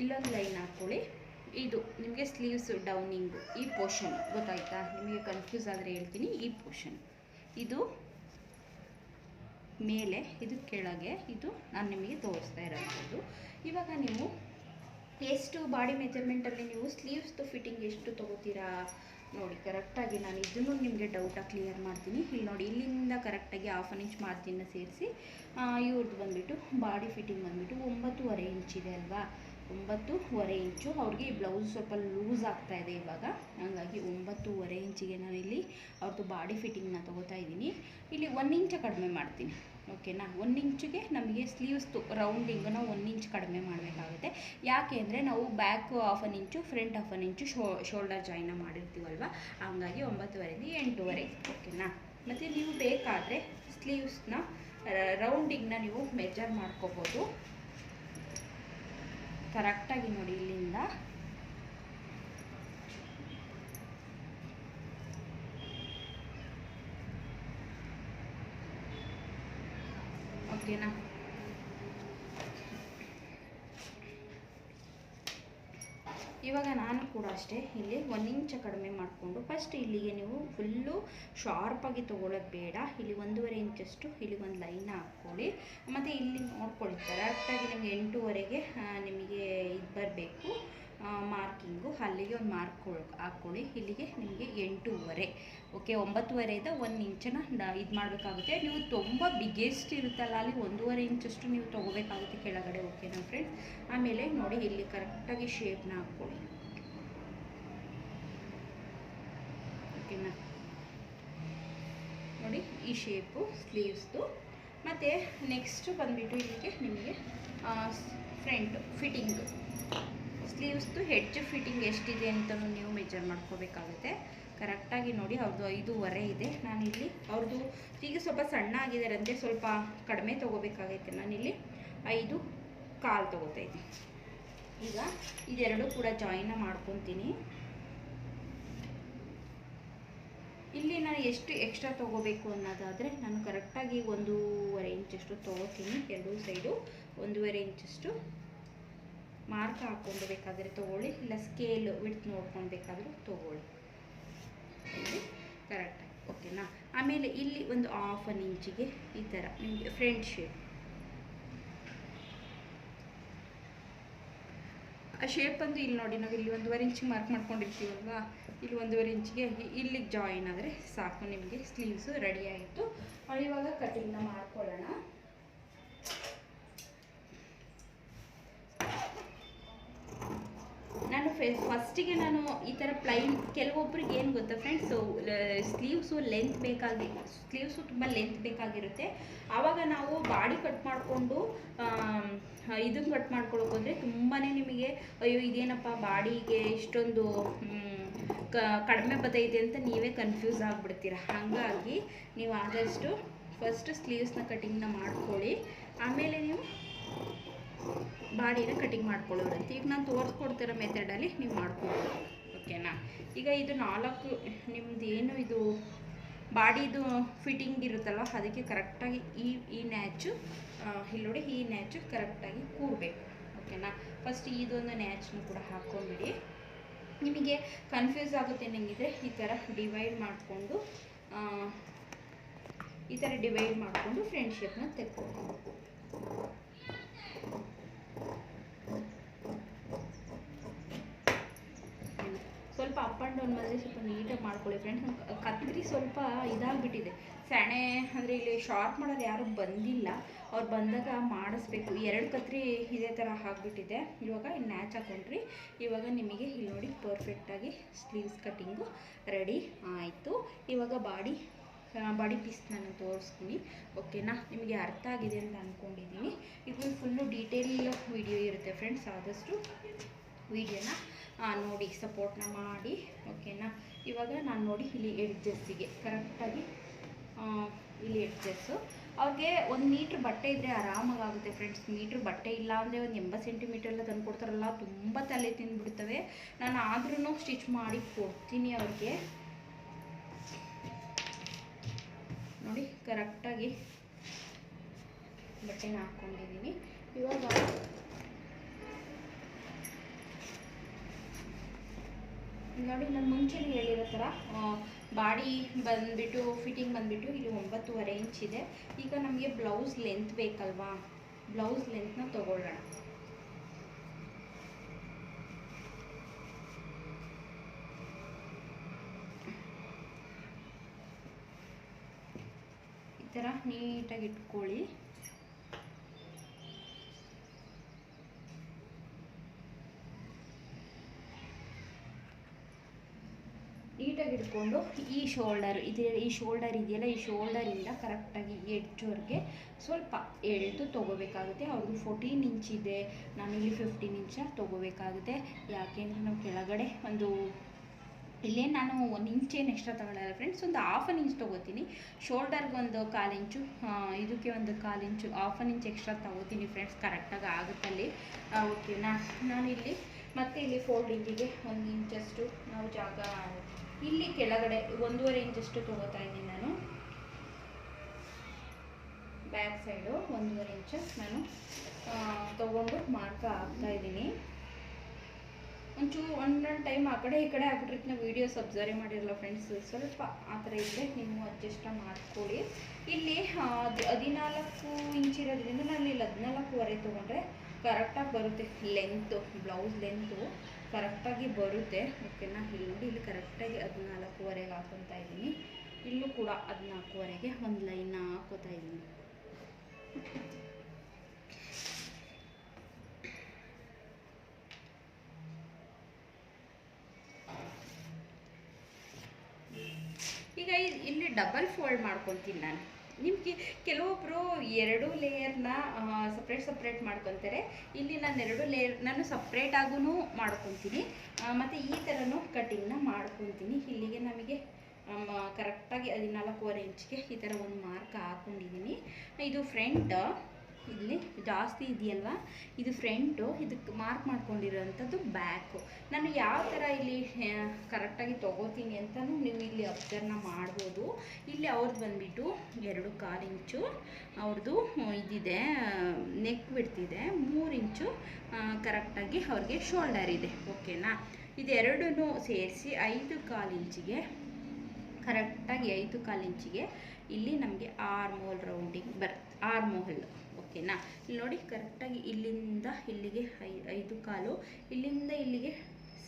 ಇಲ್ಲೊಂದು ಲೈನ್ ಹಾಕ್ಕೊಳ್ಳಿ ಇದು ನಿಮಗೆ ಸ್ಲೀವ್ಸ್ ಡೌನಿಂಗು ಈ ಪೋರ್ಷನ್ ಗೊತ್ತಾಯ್ತಾ? ನಿಮಗೆ ಕನ್ಫ್ಯೂಸ್ ಆದರೆ ಹೇಳ್ತೀನಿ ಈ ಪೋರ್ಷನ್ ಇದು ಮೇಲೆ, ಇದು ಕೆಳಗೆ, ಇದು ನಾನು ನಿಮಗೆ ತೋರಿಸ್ತಾ ಇರೋದು ಇವಾಗ ನೀವು ಎಷ್ಟು ಬಾಡಿ ಮೆಜರ್ಮೆಂಟಲ್ಲಿ ನೀವು ಸ್ಲೀವ್ಸ್ದು ಫಿಟ್ಟಿಂಗ್ ಎಷ್ಟು ತೊಗೋತೀರಾ? ನೋಡಿ ಕರೆಕ್ಟಾಗಿ ನಾನು ಇದನ್ನು ನಿಮಗೆ ಡೌಟಾಗಿ ಕ್ಲಿಯರ್ ಮಾಡ್ತೀನಿ. ಇಲ್ಲಿ ನೋಡಿ, ಇಲ್ಲಿಂದ ಕರೆಕ್ಟಾಗಿ ಹಾಫ್ ಅನ್ ಇಂಚ್ ಮಾರ್ಜಿನ್ನ ಸೇರಿಸಿ ಇವ್ರದ್ದು ಬಂದುಬಿಟ್ಟು ಬಾಡಿ ಫಿಟ್ಟಿಂಗ್ ಬಂದುಬಿಟ್ಟು ಒಂಬತ್ತುವರೆ ಇದೆ ಅಲ್ವಾ? ಒಂಬತ್ತುವರೆ ಇಂಚು ಅವ್ರಿಗೆ ಈ ಬ್ಲೌಸ್ ಸ್ವಲ್ಪ ಲೂಸ್ ಆಗ್ತಾ ಇದೆ ಇವಾಗ. ಹಾಗಾಗಿ ಒಂಬತ್ತುವರೆ ಇಂಚಿಗೆ ನಾನು ಇಲ್ಲಿ ಅವ್ರದ್ದು ಬಾಡಿ ಫಿಟ್ಟಿಂಗ್ನ ತೊಗೋತಾ ಇದ್ದೀನಿ. ಇಲ್ಲಿ ಒನ್ ಇಂಚ ಕಡಿಮೆ ಮಾಡ್ತೀನಿ. ಓಕೆನಾ? ಒಂದು ಇಂಚಿಗೆ ನಮಗೆ ಸ್ಲೀವ್ಸ್ದು ರೌಂಡಿಂಗನ್ನು ಒಂದು ಇಂಚ್ ಕಡಿಮೆ ಮಾಡಬೇಕಾಗುತ್ತೆ. ಯಾಕೆ ಅಂದರೆ ನಾವು back half an inch front half an inch show shoulder join ಮಾಡಿರ್ತೀವಲ್ವ? ಹಂಗಾಗಿ ಒಂಬತ್ತುವರೆಯಿಂದ ಎಂಟೂವರೆ. ಓಕೆನಾ? ಮತ್ತು ನೀವು ಬೇಕಾದರೆ ಸ್ಲೀವ್ಸ್ನ ರೌಂಡಿಂಗ್ನ ನೀವು ಮೆಜರ್ ಮಾಡ್ಕೋಬೋದು. ಕರೆಕ್ಟಾಗಿ ನೋಡಿ ಇಲ್ಲಿಂದ. ಓಕೆನಾ ಇವಾಗ ನಾನು ಕೂಡ ಅಷ್ಟೇ ಇಲ್ಲಿ ಒಂದು ಇಂಚ ಕಡಿಮೆ ಮಾಡಿಕೊಂಡು ಫಸ್ಟ್ ಇಲ್ಲಿಗೆ ನೀವು ಫುಲ್ಲು ಶಾರ್ಪಾಗಿ ತೊಗೊಳೋದು ಬೇಡ. ಇಲ್ಲಿ ಒಂದೂವರೆ ಇಂಚಷ್ಟು ಇಲ್ಲಿ ಒಂದು ಲೈನ್ ಹಾಕ್ಕೊಳ್ಳಿ. ಮತ್ತು ಇಲ್ಲಿ ನೋಡ್ಕೊಳ್ಳಿ ಕರೆಕ್ಟಾಗಿ ನಿಮಗೆ ಎಂಟೂವರೆಗೆ ನಿಮಗೆ ಇದು ಬರಬೇಕು. ಮಾರ್ಕಿಂಗು. ಅಲ್ಲಿಗೆ ಒಂದು ಮಾರ್ಕ್ ಹಾಕ್ಕೊಳ್ಳಿ. ಇಲ್ಲಿಗೆ ನಿಮಗೆ ಎಂಟೂವರೆ. ಓಕೆ, ಒಂಬತ್ತುವರೆಯಿಂದ ಒಂದು ಇಂಚನ ಇದು ಮಾಡಬೇಕಾಗುತ್ತೆ. ನೀವು ತುಂಬ ಬಿಗ್ಗೆಸ್ಟ್ ಇರುತ್ತಲ್ಲ, ಅಲ್ಲಿ ಒಂದೂವರೆ ಇಂಚಷ್ಟು ನೀವು ತೊಗೋಬೇಕಾಗುತ್ತೆ ಕೆಳಗಡೆ. ಓಕೆನಾ ಫ್ರೆಂಡ್ಸ್? ಆಮೇಲೆ ನೋಡಿ, ಇಲ್ಲಿ ಕರೆಕ್ಟಾಗಿ ಶೇಪ್ನ ಹಾಕ್ಕೊಳ್ಳಿ. ಓಕೆನಾ ನೋಡಿ, ಈ ಶೇಪು ಸ್ಲೀವ್ಸ್ದು ಮತ್ತು ನೆಕ್ಸ್ಟ್ ಬಂದುಬಿಟ್ಟು ಇಲ್ಲಿಗೆ ನಿಮಗೆ ಫ್ರಂಟ್ ಫಿಟ್ಟಿಂಗ್ ಸ್ಲೀವ್ಸ್ದು ಹೆಡ್ಜ್ ಫಿಟ್ಟಿಂಗ್ ಎಷ್ಟಿದೆ ಅಂತಲೂ ನೀವು ಮೆಜರ್ ಮಾಡ್ಕೋಬೇಕಾಗುತ್ತೆ. ಕರೆಕ್ಟಾಗಿ ನೋಡಿ ಅವ್ರದ್ದು ಐದೂವರೆ ಇದೆ. ನಾನಿಲ್ಲಿ ಅವ್ರದ್ದು ಈಗ ಸ್ವಲ್ಪ ಸಣ್ಣ ಆಗಿದ್ದಾರಂತೆ ಸ್ವಲ್ಪ ಕಡಿಮೆ ತೊಗೋಬೇಕಾಗೈತೆ. ನಾನಿಲ್ಲಿ ಐದು ಕಾಲು ತೊಗೋತಾ ಇದ್ದೀನಿ. ಈಗ ಇದೆರಡು ಕೂಡ ಜಾಯಿನ ಮಾಡ್ಕೊತೀನಿ. ಇಲ್ಲಿ ನಾನು ಎಷ್ಟು ಎಕ್ಸ್ಟ್ರಾ ತೊಗೋಬೇಕು ಅನ್ನೋದಾದರೆ, ನಾನು ಕರೆಕ್ಟಾಗಿ ಒಂದೂವರೆ ಇಂಚಷ್ಟು ತೊಗೋತೀನಿ. ಎರಡೂ ಸೈಡು ಒಂದೂವರೆ ಇಂಚಷ್ಟು ಮಾರ್ಕ್ ಹಾಕ್ಕೊಂಡು ಬೇಕಾದರೆ ತೊಗೊಳ್ಳಿ, ಇಲ್ಲ ಸ್ಕೇಲ್ ವಿಡ್ತ್ ನೋಡ್ಕೊಂಡು ಬೇಕಾದರೂ ತೊಗೊಳ್ಳಿ ಕರೆಕ್ಟಾಗಿ ಓಕೆನಾ ಆಮೇಲೆ ಇಲ್ಲಿ ಒಂದು ಹಾಫ್ ಅನ್ ಇಂಚಿಗೆ ಈ ಥರ ನಿಮಗೆ ಫ್ರಂಟ್ ಶೇಪ್ ಆ ಶೇಪ್ ಅಂದು ಇಲ್ಲಿ ನೋಡಿ, ನಾವು ಇಲ್ಲಿ ಒಂದೂವರೆ ಇಂಚ್ ಮಾರ್ಕ್ ಮಾಡ್ಕೊಂಡಿರ್ತೀವಲ್ವಾ? ಇಲ್ಲಿ ಒಂದೂವರೆ ಇಂಚಿಗೆ ಇಲ್ಲಿಗೆ ಜಾಯಿನ್ ಆದರೆ ಸಾಕು, ನಿಮಗೆ ಸ್ಲೀವ್ಸು ರೆಡಿ ಆಯಿತು ಇವಾಗ ಕಟಿಂಗ್ನ ಮಾಡ್ಕೊಳ್ಳೋಣ. ನಾನು ಫೆ ಫಸ್ಟಿಗೆ ನಾನು ಈ ಥರ ಪ್ಲೈನ್ ಕೆಲವೊಬ್ರಿಗೆ ಏನು ಗೊತ್ತಾ ಫ್ರೆಂಡ್ಸ್ ಸ್ಲೀವ್ಸು ಲೆಂತ್ ಬೇಕಾಗಿ ಸ್ಲೀವ್ಸು ತುಂಬ ಲೆಂತ್ ಬೇಕಾಗಿರುತ್ತೆ. ಆವಾಗ ನಾವು ಬಾಡಿ ಕಟ್ ಮಾಡಿಕೊಂಡು ಇದನ್ನು ಕಟ್ ಮಾಡ್ಕೊಳಕ್ಕೆ ತುಂಬಾ ನಿಮಗೆ, ಅಯ್ಯೋ, ಇದೇನಪ್ಪ ಬಾಡಿಗೆ ಇಷ್ಟೊಂದು ಕಡಿಮೆ ಬದೈತೆ ಅಂತ ನೀವೇ ಕನ್ಫ್ಯೂಸ್ ಆಗಿಬಿಡ್ತೀರ. ಹಾಗಾಗಿ ನೀವು ಆದಷ್ಟು ಫಸ್ಟ್ ಸ್ಲೀವ್ಸ್ನ ಕಟಿಂಗ್ನ ಮಾಡ್ಕೊಳ್ಳಿ. ಆಮೇಲೆ ನೀವು ಬಾಡಿನ ಕಟಿಂಗ್ ಮಾಡ್ಕೊಳ್ಳೋರಂತೆ. ಈಗ ನಾನು ತೋರಿಸ್ಕೊಡ್ತಿರೋ ಮೆಥಡಲ್ಲಿ ನೀವು ಮಾಡ್ಕೊಬೋದು ಓಕೆನಾ ಈಗ ಇದು ನಾಲ್ಕು, ನಿಮ್ದು ಏನು ಇದು? ಬಾಡಿದು ಫಿಟ್ಟಿಂಗ್ ಇರುತ್ತಲ್ವ, ಅದಕ್ಕೆ ಕರೆಕ್ಟಾಗಿ ಈ ಈ ನ್ಯಾಚು ಇಲ್ಲಿ ನೋಡಿ ಈ ನ್ಯಾಚು ಕರೆಕ್ಟಾಗಿ ಕೂರಬೇಕು. ಓಕೆನಾ ಫಸ್ಟ್ ಇದೊಂದು ನ್ಯಾಚ್ನು ಕೂಡ ಹಾಕ್ಕೊಂಬಿಡಿ ನಿಮಗೆ ಕನ್ಫ್ಯೂಸ್ ಆಗುತ್ತೆ ನನಗಿದ್ರೆ ಈ ಥರ ಡಿವೈಡ್ ಮಾಡಿಕೊಂಡು ಈ ಥರ ಡಿವೈಡ್ ಮಾಡಿಕೊಂಡು ಫ್ರೆಂಡ್ಶಿಪ್ನ ತೆಕ್ಕೊಂಡು ಸ್ವಲ್ಪ ಅಪ್ ಒಂದು ಮಾಡಿದ್ರೆ ಸ್ವಲ್ಪ ನೀಟಾಗಿ ಮಾಡ್ಕೊಳ್ಳಿ ಫ್ರೆಂಡ್ಸ್ ಕತ್ರಿ ಸ್ವಲ್ಪ ಇದಾಗಿಬಿಟ್ಟಿದೆ. ಸೆಣೆ ಅಂದರೆ ಇಲ್ಲಿ ಶಾರ್ಪ್ ಮಾಡೋದು ಯಾರೂ ಬಂದಿಲ್ಲ. ಅವ್ರು ಬಂದಾಗ ಮಾಡಿಸ್ಬೇಕು. ಎರಡು ಕತ್ರಿ ಇದೇ ಥರ ಆಗಿಬಿಟ್ಟಿದೆ. ಇವಾಗ ನ್ಯಾಚ್ ಹಾಕೊಂಡ್ರಿ. ಇವಾಗ ನಿಮಗೆ ಇಲ್ಲಿ ನೋಡಿ ಪರ್ಫೆಕ್ಟಾಗಿ ಸ್ಲೀವ್ಸ್ ಕಟ್ಟಿಂಗು ರೆಡಿ ಆಯಿತು. ಇವಾಗ ಬಾಡಿ ಬಾಡಿ ಪೀಸ್ ನಾನು ತೋರಿಸ್ತೀನಿ. ಓಕೆನಾ ನಿಮಗೆ ಅರ್ಥ ಆಗಿದೆ ಅಂತ ಅಂದ್ಕೊಂಡಿದ್ದೀನಿ ಇದು ಫುಲ್ಲು ಡೀಟೇಲ್ ವಿಡಿಯೋ ಇರುತ್ತೆ ಫ್ರೆಂಡ್ಸ್ ಆದಷ್ಟು ವಿಡಿಯೋನ ನೋಡಿ ಸಪೋರ್ಟ್ನ ಮಾಡಿ ಓಕೆನಾ ಇವಾಗ ನಾನು ನೋಡಿ ಇಲ್ಲಿ ಎಡ್ಜಸ್ಸಿಗೆ ಕರೆಕ್ಟಾಗಿ ಇಲ್ಲಿ ಎಡ್ಜಸ್ಸು ಅವ್ರಿಗೆ ಒಂದು ಮೀಟ್ರ್ ಬಟ್ಟೆ ಇದ್ದರೆ ಆರಾಮಾಗಿ ಆಗುತ್ತೆ ಫ್ರೆಂಡ್ಸ್ ಮೀಟ್ರ್ ಬಟ್ಟೆ ಇಲ್ಲ ಅಂದರೆ ಒಂದು ಎಂಬತ್ತು ಸೆಂಟಿಮೀಟರ್ ಎಲ್ಲ ತಂದು ಕೊಡ್ತಾರಲ್ಲ, ತುಂಬ ತಲೆ ತಿಂದುಬಿಡ್ತವೆ. ನಾನು ಆದ್ರೂ ಸ್ಟಿಚ್ ಮಾಡಿ ಕೊಡ್ತೀನಿ ಅವ್ರಿಗೆ. ನೋಡಿ ಕರೆಕ್ಟಾಗಿ ಬಟ್ಟೆನ ಹಾಕ್ಕೊಂಡಿದ್ದೀನಿ ಇವಾಗ ನೋಡಿ, ನಾನು ಮುಂಚೆನೇ ಹೇಳಿರೋ ಥರ ಬಾಡಿ ಬಂದುಬಿಟ್ಟು ಫಿಟ್ಟಿಂಗ್ ಬಂದುಬಿಟ್ಟು ಇಲ್ಲಿ ಒಂಬತ್ತುವರೆ ಇಂಚ್ ಇದೆ. ಈಗ ನಮಗೆ ಬ್ಲೌಸ್ ಲೆಂತ್ ಬೇಕಲ್ವಾ? ಬ್ಲೌಸ್ ಲೆಂತ್ನ ತಗೊಳ್ಳೋಣ. ಈ ಥರ ನೀಟಾಗಿ ಇಟ್ಕೊಳ್ಳಿ. ನೀಟಾಗಿ ಇಟ್ಕೊಂಡು ಈ ಶೋಲ್ಡರ್, ಇದೆ ಈ ಶೋಲ್ಡರ್ ಇದೆಯಲ್ಲ, ಈ ಶೋಲ್ಡರಿಂದ ಕರೆಕ್ಟಾಗಿ ಎಡ್ಜ್ವರೆಗೆ ಸ್ವಲ್ಪ ಎಳೆದು ತೊಗೋಬೇಕಾಗುತ್ತೆ. ಅವ್ರದ್ದು ಫೋರ್ಟೀನ್ ಇಂಚ್ ಇದೆ ನಾನಿಲ್ಲಿ ಫಿಫ್ಟೀನ್ ಇಂಚ ತೊಗೋಬೇಕಾಗುತ್ತೆ. ಯಾಕೆಂದರೆ ನಾವು ಕೆಳಗಡೆ ಒಂದು, ಇಲ್ಲೇ ನಾನು ಒಂದು ಇಂಚೇನು ಎಕ್ಸ್ಟ್ರಾ ತೊಗೊಳ್ಳಲ್ಲ ಫ್ರೆಂಡ್ಸ್ ಒಂದು ಹಾಫ್ ಅನ್ ಇಂಚ್ ತೊಗೋತೀನಿ. ಶೋಲ್ಡರ್ಗೆ ಒಂದು ಕಾಲು ಇಂಚು ಇದಕ್ಕೆ ಒಂದು ಕಾಲು inch half an inch extra ತೊಗೋತೀನಿ friends ಕರೆಕ್ಟಾಗಿ ಆಗುತ್ತಲ್ಲಿ ಓಕೆನಾ ಇಲ್ಲಿ ಮತ್ತೆ ಇಲ್ಲಿ ಫೋಲ್ಡಿಂಗಿಗೆ ಒಂದು ಇಂಚಷ್ಟು ನಾವು ಜಾಗ ಇಲ್ಲಿ ಕೆಳಗಡೆ ಒಂದೂವರೆ ಇಂಚಷ್ಟು ತೊಗೋತಾ ಇದ್ದೀನಿ ನಾನು. ಬ್ಯಾಕ್ ಸೈಡು ಒಂದೂವರೆ ಇಂಚು ನಾನು ತಗೊಂಡು ಮಾರ್ಕ್ ಹಾಕ್ತಾ ಇದ್ದೀನಿ. ಒಂಚೂರು ಒಂದೊಂದು ಟೈಮ್ ಆ ಕಡೆ ಈ ಕಡೆ ಆಗ್ಬಿಟ್ಟಿರ್ತೀನಿ ವೀಡಿಯೋಸ್ ಅಬ್ಸರ್ವ್ ಮಾಡಿರಲ್ಲ ಫ್ರೆಂಡ್ಸ್ ಸ್ವಲ್ಪ ಆ ಥರ ಇದ್ದರೆ ನೀವು ಅಡ್ಜಸ್ಟ್ ಮಾಡ್ಕೊಳ್ಳಿ. ಇಲ್ಲಿ ಹದಿನಾಲ್ಕು ಇಂಚ್ ಇರೋದ್ರಿಂದ ನಾನು ಇಲ್ಲಿ ಹದಿನಾಲ್ಕೂವರೆ ತೊಗೊಂಡ್ರೆ ಕರೆಕ್ಟಾಗಿ ಬರುತ್ತೆ ಲೆಂತು ಬ್ಲೌಸ್ ಲೆಂತು ಕರೆಕ್ಟಾಗಿ ಬರುತ್ತೆ. ಓಕೆನಾ ಇಲ್ಲಿ ನೋಡಿ ಇಲ್ಲಿ ಕರೆಕ್ಟಾಗಿ ಹದಿನಾಲ್ಕುವರೆಗೆ ಹಾಕೊತಾ ಇದ್ದೀನಿ. ಇಲ್ಲೂ ಕೂಡ ಹದಿನಾಲ್ಕುವರೆಗೆ ಒಂದು ಲೈನ್ ಹಾಕೋತಾ ಇದ್ದೀನಿ. ಈಗ ಇಲ್ಲಿ ಡಬಲ್ ಫೋಲ್ಡ್ ಮಾಡ್ಕೊತೀನಿ ನಾನು. ನಿಮಗೆ ಕೆಲವೊಬ್ಬರು ಎರಡು ಲೇಯರ್ನ ಸಪ್ರೇಟ್ ಸಪ್ರೇಟ್ ಮಾಡ್ಕೊತಾರೆ. ಇಲ್ಲಿ ನಾನು ಎರಡು ಲೇಯರ್, ನಾನು ಸಪ್ರೇಟಾಗೂ ಮಾಡ್ಕೊತೀನಿ. ಮತ್ತು ಈ ಥರನೂ ಕಟ್ಟಿಂಗ್ನ ಮಾಡ್ಕೊತೀನಿ. ಇಲ್ಲಿಗೆ ನಮಗೆ ಕರೆಕ್ಟಾಗಿ ಹದಿನಾಲ್ಕೂವರೆ ಇಂಚ್ಗೆ ಈ ಥರ ಒಂದು ಮಾರ್ಕ್ ಹಾಕೊಂಡಿದ್ದೀನಿ ಇದು ಫ್ರಂಟ್ ಇಲ್ಲಿ ಜಾಸ್ತಿ ಇದೆಯಲ್ವಾ? ಇದು ಫ್ರಂಟು ಇದಕ್ಕೆ ಮಾರ್ಕ್ ಮಾಡ್ಕೊಂಡಿರೋವಂಥದ್ದು ಬ್ಯಾಕು ನಾನು ಯಾವ ಥರ ಇಲ್ಲಿ ಕರೆಕ್ಟಾಗಿ ತೊಗೋತೀನಿ ಅಂತಲೂ ನೀವು ಇಲ್ಲಿ ಅಬ್ಸರ್ವ್ನ ಮಾಡ್ಬೋದು. ಇಲ್ಲಿ ಅವ್ರದ್ದು ಬಂದುಬಿಟ್ಟು ಎರಡು ಕಾಲು ಇಂಚು ಅವ್ರದ್ದು ಇದಿದೆ ನೆಕ್ ಬಿಡ್ತಿದೆ ಮೂರು ಇಂಚು ಕರೆಕ್ಟಾಗಿ ಅವ್ರಿಗೆ ಶೋಲ್ಡರ್ ಇದೆ ಓಕೆನಾ ಇದೆರಡೂ ಸೇರಿಸಿ ಐದು ಕಾಲು ಇಂಚಿಗೆ ಕರೆಕ್ಟಾಗಿ ಐದು ಕಾಲು ಇಂಚಿಗೆ ಇಲ್ಲಿ ನಮಗೆ ಆರ್ಮೋಲ್ ರೌಂಡಿಗೆ ಬರ್ ಆರ್ ಮೋಲ್ ಓಕೆನಾ? ಇಲ್ಲಿ ನೋಡಿ, ಕರೆಕ್ಟಾಗಿ ಇಲ್ಲಿಂದ ಇಲ್ಲಿಗೆ ಐ, ಐದು ಕಾಲು, ಇಲ್ಲಿಂದ ಇಲ್ಲಿಗೆ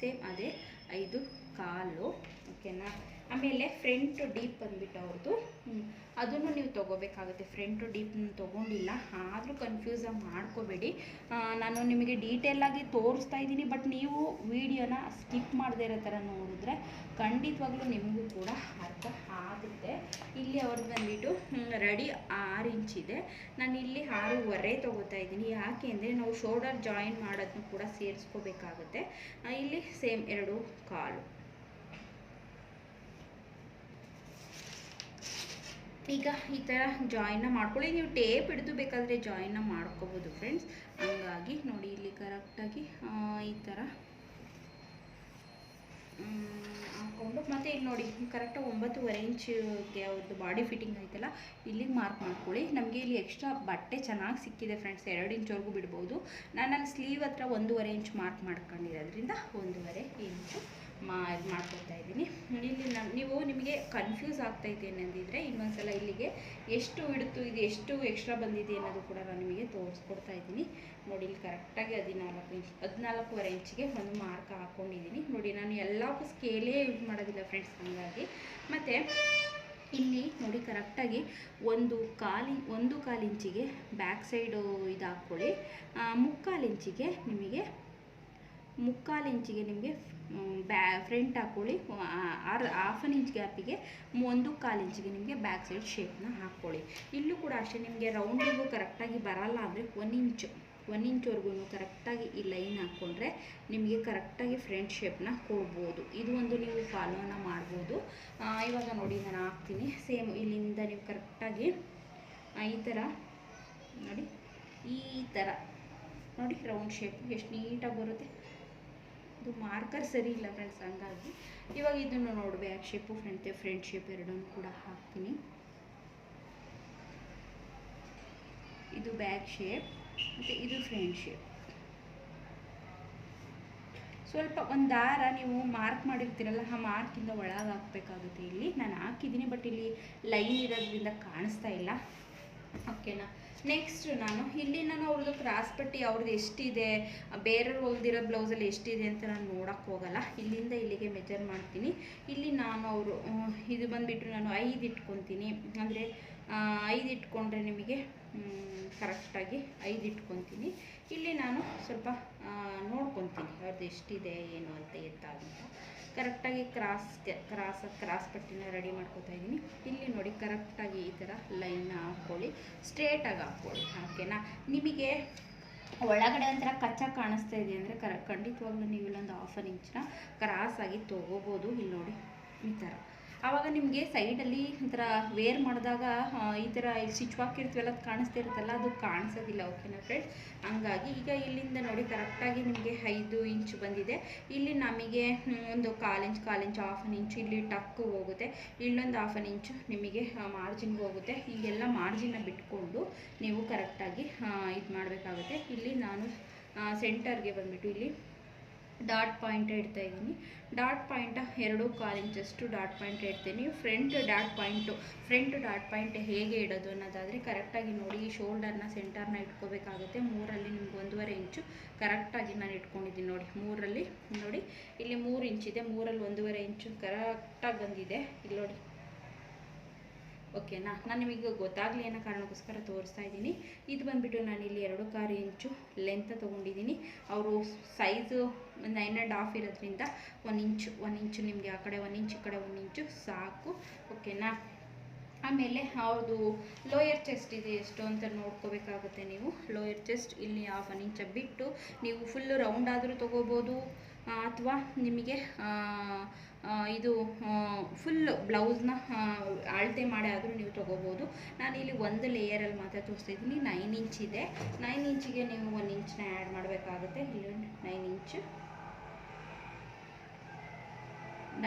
ಸೇಮ್ ಅದೇ ಐದು ಕಾಲು, ಓಕೆನಾ? ಆಮೇಲೆ ಫ್ರಂಟ್ ಡೀಪ್ ಬಂದ್ಬಿಟ್ಟು ಅವ್ರದ್ದು ಅದನ್ನು ನೀವು ತೊಗೋಬೇಕಾಗುತ್ತೆ. Front deep ತೊಗೊಂಡಿಲ್ಲ. ಆದರೂ ಕನ್ಫ್ಯೂಸಾಗಿ ಮಾಡ್ಕೋಬೇಡಿ. ನಾನು ನಿಮಗೆ ಡೀಟೇಲಾಗಿ ತೋರಿಸ್ತಾ ಇದ್ದೀನಿ ಬಟ್ ನೀವು ವಿಡಿಯೋನ ಸ್ಕಿಪ್ ಮಾಡದೇ ಇರೋ ಥರ ನೋಡಿದ್ರೆ ಖಂಡಿತವಾಗ್ಲೂ ನಿಮಗೂ ಕೂಡ ಅರ್ಥ ಆಗುತ್ತೆ. ಇಲ್ಲಿ ಅವ್ರದ್ದು ಬಂದ್ಬಿಟ್ಟು ರೆಡಿ ಆರು ಇದೆ. ನಾನು ಇಲ್ಲಿ ಆರೂವರೆ ತೊಗೋತಾ ಇದ್ದೀನಿ. ಯಾಕೆ ಅಂದರೆ ನಾವು ಶೋಲ್ಡರ್ ಜಾಯಿನ್ ಮಾಡೋದನ್ನು ಕೂಡ ಸೇರಿಸ್ಕೋಬೇಕಾಗುತ್ತೆ. ಇಲ್ಲಿ ಸೇಮ್ ಎರಡು ಕಾಲು. ಈಗ ಈ ಥರ ಜಾಯಿನ್ನ ಮಾಡ್ಕೊಳ್ಳಿ. ನೀವು ಟೇಪ್ ಹಿಡಿದು ಬೇಕಾದರೆ ಜಾಯಿನ್ನ ಮಾಡ್ಕೋಬೋದು ಫ್ರೆಂಡ್ಸ್ ಹಂಗಾಗಿ ನೋಡಿ ಇಲ್ಲಿ ಕರೆಕ್ಟಾಗಿ ಈ ಥರ ಹಾಕೊಂಡು ಮತ್ತು ಇಲ್ಲಿ ನೋಡಿ ಕರೆಕ್ಟಾಗಿ ಒಂಬತ್ತುವರೆ ಇಂಚಿಗೆ ಅವ್ರದ್ದು ಬಾಡಿ ಫಿಟ್ಟಿಂಗ್ ಐತಲ್ಲ, ಇಲ್ಲಿಗೆ ಮಾರ್ಕ್ ಮಾಡ್ಕೊಳ್ಳಿ. ನಮಗೆ ಇಲ್ಲಿ ಎಕ್ಸ್ಟ್ರಾ ಬಟ್ಟೆ ಚೆನ್ನಾಗಿ ಸಿಕ್ಕಿದೆ ಫ್ರೆಂಡ್ಸ್ ಎರಡು ಇಂಚ್ವರೆಗೂ ಬಿಡ್ಬೋದು. ನಾನು ಅಲ್ಲಿ ಸ್ಲೀವ್ ಹತ್ರ ಒಂದೂವರೆ ಇಂಚ್ ಮಾರ್ಕ್ ಮಾಡ್ಕೊಂಡಿರೋದ್ರಿಂದ ಒಂದೂವರೆ ಇಂಚು ಮಾ, ಇದು ಮಾಡ್ಕೊತಾ ಇದ್ದೀನಿ. ಇಲ್ಲಿ ನಾನು ನೀವು ನಿಮಗೆ ಕನ್ಫ್ಯೂಸ್ ಆಗ್ತೈತೆ ಅನ್ನೋದಿದ್ರೆ ಇನ್ನೊಂದ್ಸಲ ಇಲ್ಲಿಗೆ ಎಷ್ಟು ಹಿಡಿತು, ಇದು ಎಷ್ಟು ಎಕ್ಸ್ಟ್ರಾ ಬಂದಿದೆ ಅನ್ನೋದು ಕೂಡ ನಾನು ನಿಮಗೆ ತೋರಿಸ್ಕೊಡ್ತಾ ಇದ್ದೀನಿ. ನೋಡಿ, ಇಲ್ಲಿ ಕರೆಕ್ಟಾಗಿ ಹದಿನಾಲ್ಕು ಇಂಚ್ ಹದಿನಾಲ್ಕೂವರೆ ಇಂಚಿಗೆ ಒಂದು ಮಾರ್ಕ್ ಹಾಕ್ಕೊಂಡಿದ್ದೀನಿ ನೋಡಿ, ನಾನು ಎಲ್ಲಕ್ಕೂ ಸ್ಕೇಲೇ ಯೂಸ್ ಮಾಡೋದಿಲ್ಲ ಫ್ರೆಂಡ್ಸ್ ಹಾಗಾಗಿ. ಮತ್ತು, ಇಲ್ಲಿ ನೋಡಿ ಕರೆಕ್ಟಾಗಿ ಒಂದು ಕಾಲಿ, ಒಂದು ಕಾಲು ಇಂಚಿಗೆ ಬ್ಯಾಕ್ ಸೈಡು ಇದು ಹಾಕ್ಕೊಳ್ಳಿ ಮುಕ್ಕಾಲು ಇಂಚಿಗೆ ನಿಮಗೆ, ಮುಕ್ಕಾಲು ಇಂಚಿಗೆ ನಿಮಗೆ ಬ್ಯಾ ಫ್ರಂಟ್ ಹಾಕ್ಕೊಳ್ಳಿ ಆರ್ ಹಾಫ್ ಅನ್ ಇಂಚ್ ಗ್ಯಾಪಿಗೆ ಒಂದು ಕಾಲು ಇಂಚಿಗೆ ನಿಮಗೆ ಬ್ಯಾಕ್ ಸೈಡ್ ಶೇಪ್ನ ಹಾಕ್ಕೊಳ್ಳಿ ಇಲ್ಲೂ ಕೂಡ ಅಷ್ಟೇ, ನಿಮಗೆ ರೌಂಡಿಗೂ ಕರೆಕ್ಟಾಗಿ ಬರಲ್ಲ ಅಂದರೆ ಒನ್ ಇಂಚು ಒನ್ ಇಂಚ್ವರೆಗೂ ಕರೆಕ್ಟಾಗಿ ಈ ಲೈನ್ ಹಾಕ್ಕೊಂಡ್ರೆ ನಿಮಗೆ ಕರೆಕ್ಟಾಗಿ ಫ್ರಂಟ್ ಶೇಪ್ನ ಕೊಡ್ಬೋದು. ಇದು ಒಂದು ನೀವು ಫಾಲೋನ ಮಾಡ್ಬೋದು. ಇವಾಗ ನೋಡಿ ನಾನು ಹಾಕ್ತೀನಿ. ಸೇಮ್ ಇಲ್ಲಿಂದ ನೀವು ಕರೆಕ್ಟಾಗಿ ಈ ಥರ ನೋಡಿ, ಈ ಥರ ನೋಡಿ ರೌಂಡ್ ಶೇಪ್ ಎಷ್ಟು ನೀಟಾಗಿ ಬರುತ್ತೆ. ಇದು ಮಾರ್ಕರ್ ಸರಿ ಇಲ್ಲ ಫ್ರೆಂಡ್ಸ್ ಹಂಗಾಗಿ ಇವಾಗ ಇದನ್ನು ನೋಡಿ back shape front front shape ಎರಡನ್ನೂ ಕೂಡ ಹಾಕ್ತೀನಿ. ಇದು ಬ್ಯಾಕ್ ಶೇಪ್ ಮತ್ತು ಇದು ಫ್ರಂಟ್ ಶೇಪ್ ಸ್ವಲ್ಪ ಒಂದು ದಾರ ನೀವು ಮಾರ್ಕ್ ಮಾಡಿರ್ತೀರಲ್ಲ, ಆ ಮಾರ್ಕಿಂದ ಒಳಗೆ ಹಾಕ್ಬೇಕಾಗುತ್ತೆ ಇಲ್ಲಿ. ನಾನು ಹಾಕಿದ್ದೀನಿ ಬಟ್ ಇಲ್ಲಿ ಲೈನ್ ಇರೋದ್ರಿಂದ ಕಾಣಿಸ್ತಾ ಇಲ್ಲ. ಓಕೆನಾ ನೆಕ್ಸ್ಟ್ ನಾನು ಇಲ್ಲಿ ನಾನು ಅವ್ರದ್ದು ಕ್ರಾಸ್ ಪಟ್ಟಿ ಅವ್ರದ್ದು ಎಷ್ಟಿದೆ, ಬೇರೆಯವ್ರು ಹೊಲ್ದಿರೋ ಬ್ಲೌಸಲ್ಲಿ ಎಷ್ಟಿದೆ ಅಂತ ನಾನು ನೋಡೋಕ್ಕೆ ಹೋಗಲ್ಲ. ಇಲ್ಲಿಂದ ಇಲ್ಲಿಗೆ ಮೆಜರ್ ಮಾಡ್ತೀನಿ. ಇಲ್ಲಿ ನಾನು ಅವರು ಇದು ಬಂದುಬಿಟ್ಟು ನಾನು ಐದು ಇಟ್ಕೊತೀನಿ. ಅಂದರೆ ಐದು ಇಟ್ಕೊಂಡ್ರೆ ನಿಮಗೆ ಕರೆಕ್ಟಾಗಿ ಐದು ಇಟ್ಕೊತೀನಿ. ಇಲ್ಲಿ ನಾನು ಸ್ವಲ್ಪ ನೋಡ್ಕೊತೀನಿ ಅವ್ರದ್ದು ಎಷ್ಟಿದೆ, ಏನು ಅಂತ ಎತ್ತ ಅಂತ. ಕರೆಕ್ಟಾಗಿ ಕ್ರಾಸ್ ಕ್ರಾಸ್ ಕ್ರಾಸ್ ಪಟ್ಟಿನ ರೆಡಿ ಮಾಡ್ಕೊತಾ ಇದ್ದೀನಿ. ಇಲ್ಲಿ ನೋಡಿ ಕರೆಕ್ಟಾಗಿ ಈ ಥರ ಲೈನ್ನ ಹಾಕ್ಕೊಳ್ಳಿ ಸ್ಟ್ರೇಟಾಗಿ ಹಾಕ್ಕೊಳ್ಳಿ ಓಕೆನಾ? ನಿಮಗೆ ಒಳಗಡೆ ಒಂಥರ ಕಚ್ಚಾ ಕಾಣಿಸ್ತಾ ಇದೆ ಅಂದರೆ ಕರ, ಖಂಡಿತವಾಗ್ಲೂ ನೀವು ಇಲ್ಲೊಂದು ಹಾಫ್ ಅನ್ ಇಂಚನ್ನ ಕ್ರಾಸಾಗಿ ತೊಗೋಬೋದು. ಇಲ್ಲಿ ನೋಡಿ ಈ ಥರ ಆವಾಗ ನಿಮಗೆ ಸೈಡಲ್ಲಿ ಒಂಥರ ವೇರ್ ಮಾಡಿದಾಗ ಈ ಥರ ಇಲ್ಲಿ ಸ್ಟಿಚ್ ಹಾಕಿರ್ತೀವಲ್ಲ ಅದು ಕಾಣಿಸ್ತಾ ಇರುತ್ತಲ್ಲ, ಅದು ಕಾಣಿಸೋದಿಲ್ಲ ಓಕೆನಾ ಫ್ರೆಂಡ್ಸ್ ಹಂಗಾಗಿ ಈಗ ಇಲ್ಲಿಂದ ನೋಡಿ ಕರೆಕ್ಟಾಗಿ ನಿಮಗೆ ಐದು ಇಂಚ್ ಬಂದಿದೆ. ಇಲ್ಲಿ ನಮಗೆ ಒಂದು ಕಾಲು ಇಂಚ್ ಕಾಲು ಇಂಚ್ ಹಾಫ್ ಅನ್ ಇಂಚು ಇಲ್ಲಿ ಟಕ್ಕು ಹೋಗುತ್ತೆ. ಇಲ್ಲೊಂದು ಹಾಫ್ ಅನ್ ಇಂಚು ನಿಮಗೆ ಮಾರ್ಜಿನ್ಗೆ ಹೋಗುತ್ತೆ. ಹೀಗೆಲ್ಲ ಮಾರ್ಜಿನ ಬಿಟ್ಕೊಂಡು ನೀವು ಕರೆಕ್ಟಾಗಿ ಇದು ಮಾಡಬೇಕಾಗುತ್ತೆ. ಇಲ್ಲಿ ನಾನು ಸೆಂಟರ್ಗೆ ಬಂದುಬಿಟ್ಟು ಇಲ್ಲಿ ಡಾಟ್ ಪಾಯಿಂಟ್ ಇಡ್ತಾ ಇದ್ದೀನಿ. ಡಾಟ್ ಪಾಯಿಂಟ್ ಎರಡು ಕಾಲು ಇಂಚಷ್ಟು ಡಾಟ್ ಪಾಯಿಂಟ್ ಇಡ್ತೀನಿ front dot point, front dot point ಹೇಗೆ ಇಡೋದು ಅನ್ನೋದಾದರೆ ಕರೆಕ್ಟಾಗಿ ನೋಡಿ, ಈ ಶೋಲ್ಡರ್ನ ಸೆಂಟರ್ನ ಇಟ್ಕೋಬೇಕಾಗುತ್ತೆ. ಮೂರಲ್ಲಿ ನಿಮ್ಗೆ ಒಂದೂವರೆ ಇಂಚು ಕರೆಕ್ಟಾಗಿ ನಾನು ಇಟ್ಕೊಂಡಿದ್ದೀನಿ ನೋಡಿ, ಮೂರಲ್ಲಿ ನೋಡಿ. ಇಲ್ಲಿ ಮೂರು ಇಂಚಿದೆ, ಮೂರಲ್ಲಿ ಒಂದೂವರೆ ಇಂಚು ಕರೆಕ್ಟಾಗಿ ಬಂದಿದೆ. ಇಲ್ಲಿ ನೋಡಿ. ಓಕೆನಾ? ನಾನು ನಿಮಗೆ ಗೊತ್ತಾಗಲಿ ಅನ್ನೋ ಕಾರಣಕ್ಕೋಸ್ಕರ ತೋರಿಸ್ತಾ ಇದ್ದೀನಿ. ಇದು ಬಂದುಬಿಟ್ಟು ನಾನು ಇಲ್ಲಿ ಎರಡು ಕಾರು ಇಂಚು ಲೆಂತ್ ತೊಗೊಂಡಿದ್ದೀನಿ. ಅವರು ಸೈಜು ನೈನ್ ಆ್ಯಂಡ್ ಹಾಫ್ ಇರೋದ್ರಿಂದ ಒನ್ ಇಂಚು ಒನ್ ಇಂಚು ನಿಮಗೆ ಆ ಕಡೆ ಒನ್ ಇಂಚು ಈ ಕಡೆ, ಒಂದು ಇಂಚು ಸಾಕು. ಓಕೆನಾ? ಆಮೇಲೆ ಅವ್ರದ್ದು ಲೋಯರ್ ಚೆಸ್ಟ್ ಇದೆ ಎಷ್ಟು ಅಂತ ನೋಡ್ಕೋಬೇಕಾಗುತ್ತೆ ನೀವು. ಲೋಯರ್ ಚೆಸ್ಟ್ ಇಲ್ಲಿ ಹಾಫ್ ಒನ್ ಇಂಚ ಬಿಟ್ಟು ನೀವು ಫುಲ್ಲು ರೌಂಡ್ ಆದರೂ ತೊಗೋಬೋದು. ಅಥವಾ ನಿಮಗೆ ಇದು ಫುಲ್ ಬ್ಲೌಸ್ನ ಅಳತೆ ಮಾಡಿ ಆದರೂ ನೀವು ತೊಗೋಬೋದು. ನಾನು ಇಲ್ಲಿ ಒಂದು ಲೇಯರಲ್ಲಿ ಮಾತ್ರ ತೋರಿಸ್ತಿದ್ದೀನಿ ನೈನ್ ಇಂಚ್ ಇದೆ. ನೈನ್ ಇಂಚಿಗೆ ನೀವು ಒಂದು ಇಂಚನ್ನ ಆ್ಯಡ್ ಮಾಡಬೇಕಾಗುತ್ತೆ. ಇಲ್ಲಿ ನೈನ್ ಇಂಚ್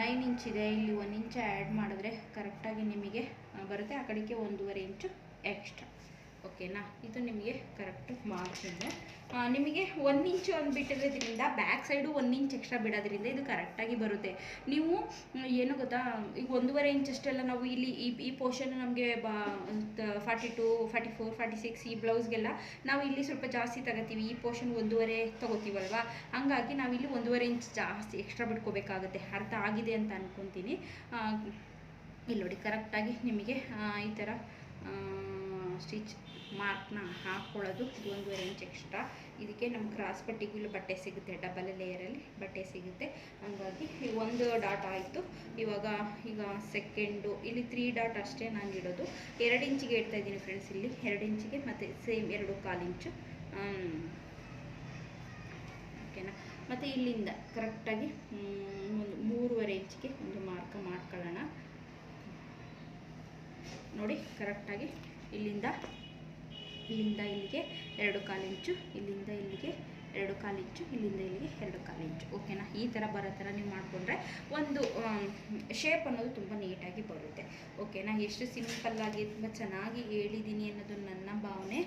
ನೈನ್ ಇಂಚ್ ಇದೆ. ಇಲ್ಲಿ ಒಂದು ಇಂಚ್ ಆ್ಯಡ್ ಮಾಡಿದ್ರೆ ಕರೆಕ್ಟಾಗಿ ನಿಮಗೆ ಬರುತ್ತೆ. ಆ ಕಡೆಗೆ ಒಂದೂವರೆ ಇಂಚು ಎಕ್ಸ್ಟ್ರಾ ಓಕೆನಾ? ಇದು ನಿಮಗೆ ಕರೆಕ್ಟ್ ಮಾಡ್ತೀನಿ ನಿಮಗೆ ಒಂದು ಇಂಚು ಒಂದು ಬಿಟ್ಟಿರೋದ್ರಿಂದ ಬ್ಯಾಕ್ ಸೈಡು ಒಂದು ಇಂಚ್ ಎಕ್ಸ್ಟ್ರಾ ಬಿಡೋದ್ರಿಂದ ಇದು ಕರೆಕ್ಟಾಗಿ ಬರುತ್ತೆ. ನೀವು, ಏನು ಗೊತ್ತಾ, ಈಗ ಒಂದೂವರೆ ಇಂಚ್ ಅಷ್ಟೆಲ್ಲ ನಾವು ಇಲ್ಲಿ ಈ ಈ ಪೋರ್ಷನ್ ನಮಗೆ ಬಾ forty two forty four forty six ಈ ಬ್ಲೌಸ್ಗೆಲ್ಲ ನಾವು ಇಲ್ಲಿ ಸ್ವಲ್ಪ ಜಾಸ್ತಿ ತಗೋತೀವಿ. ಈ ಪೋರ್ಷನ್ ಒಂದೂವರೆ ತಗೋತೀವಲ್ವಾ? ಹಂಗಾಗಿ ನಾವಿಲ್ಲಿ ಒಂದೂವರೆ ಇಂಚ್ ಜಾಸ್ತಿ ಎಕ್ಸ್ಟ್ರಾ ಬಿಟ್ಕೋಬೇಕಾಗುತ್ತೆ. ಅರ್ಥ ಆಗಿದೆ ಅಂತ ಅಂದ್ಕೊತೀನಿ ಇಲ್ಲಿ ನೋಡಿ ಕರೆಕ್ಟಾಗಿ ನಿಮಗೆ ಈ ಥರ ಸ್ಟಿಚ್ ಮಾರ್ಕ್ನ ಹಾಕ್ಕೊಳ್ಳೋದು ಇದು ಒಂದೂವರೆ ಇಂಚ್ ಎಕ್ಸ್ಟ್ರಾ ಇದಕ್ಕೆ ನಮ್ಮ ಕ್ರಾಸ್ ಪಟ್ಟಿಗೂ ಬಟ್ಟೆ ಸಿಗುತ್ತೆ ಡಬಲ್ ಲೇಯರಲ್ಲಿ ಬಟ್ಟೆ ಸಿಗುತ್ತೆ. ಹಾಗಾಗಿ ಒಂದು ಡಾಟ್ ಆಯಿತು. ಇವಾಗ ಈಗ ಸೆಕೆಂಡು ಇಲ್ಲಿ ತ್ರೀ ಡಾಟ್ ಅಷ್ಟೇ ನಾನು ಇಡೋದು. ಎರಡು ಇಂಚಿಗೆ ಇಡ್ತಾ ಇದ್ದೀನಿ ಫ್ರೆಂಡ್ಸ್ ಇಲ್ಲಿ ಎರಡು ಇಂಚಿಗೆ ಮತ್ತು ಸೇಮ್ ಎರಡು ಕಾಲು ಇಂಚು ಓಕೆನಾ ಮತ್ತು ಇಲ್ಲಿಂದ ಕರೆಕ್ಟಾಗಿ ಒಂದು ಮೂರುವರೆ ಇಂಚಿಗೆ ಒಂದು ಮಾರ್ಕ್ ಮಾಡ್ಕೊಳ್ಳೋಣ. ನೋಡಿ ಕರೆಕ್ಟಾಗಿ ಇಲ್ಲಿಂದ ಇಲ್ಲಿಂದ ಇಲ್ಲಿಗೆ ಎರಡು ಕಾಲು ಇಂಚು, ಇಲ್ಲಿಂದ ಇಲ್ಲಿಗೆ ಎರಡು ಕಾಲು ಇಂಚು, ಇಲ್ಲಿಂದ ಇಲ್ಲಿಗೆ ಎರಡು ಕಾಲು ಇಂಚು. ಓಕೆನಾ ಈ ಥರ ಬರೋ ಥರ ನೀವು ಮಾಡಿಕೊಂಡ್ರೆ ಒಂದು ಶೇಪ್ ಅನ್ನೋದು ತುಂಬ ನೀಟಾಗಿ ಬರುತ್ತೆ. ಓಕೆನಾ ಎಷ್ಟು ಸಿಂಪಲ್ಲಾಗಿ ತುಂಬ ಚೆನ್ನಾಗಿ ಹೇಳಿದ್ದೀನಿ ಅನ್ನೋದು ನನ್ನ ಭಾವನೆ.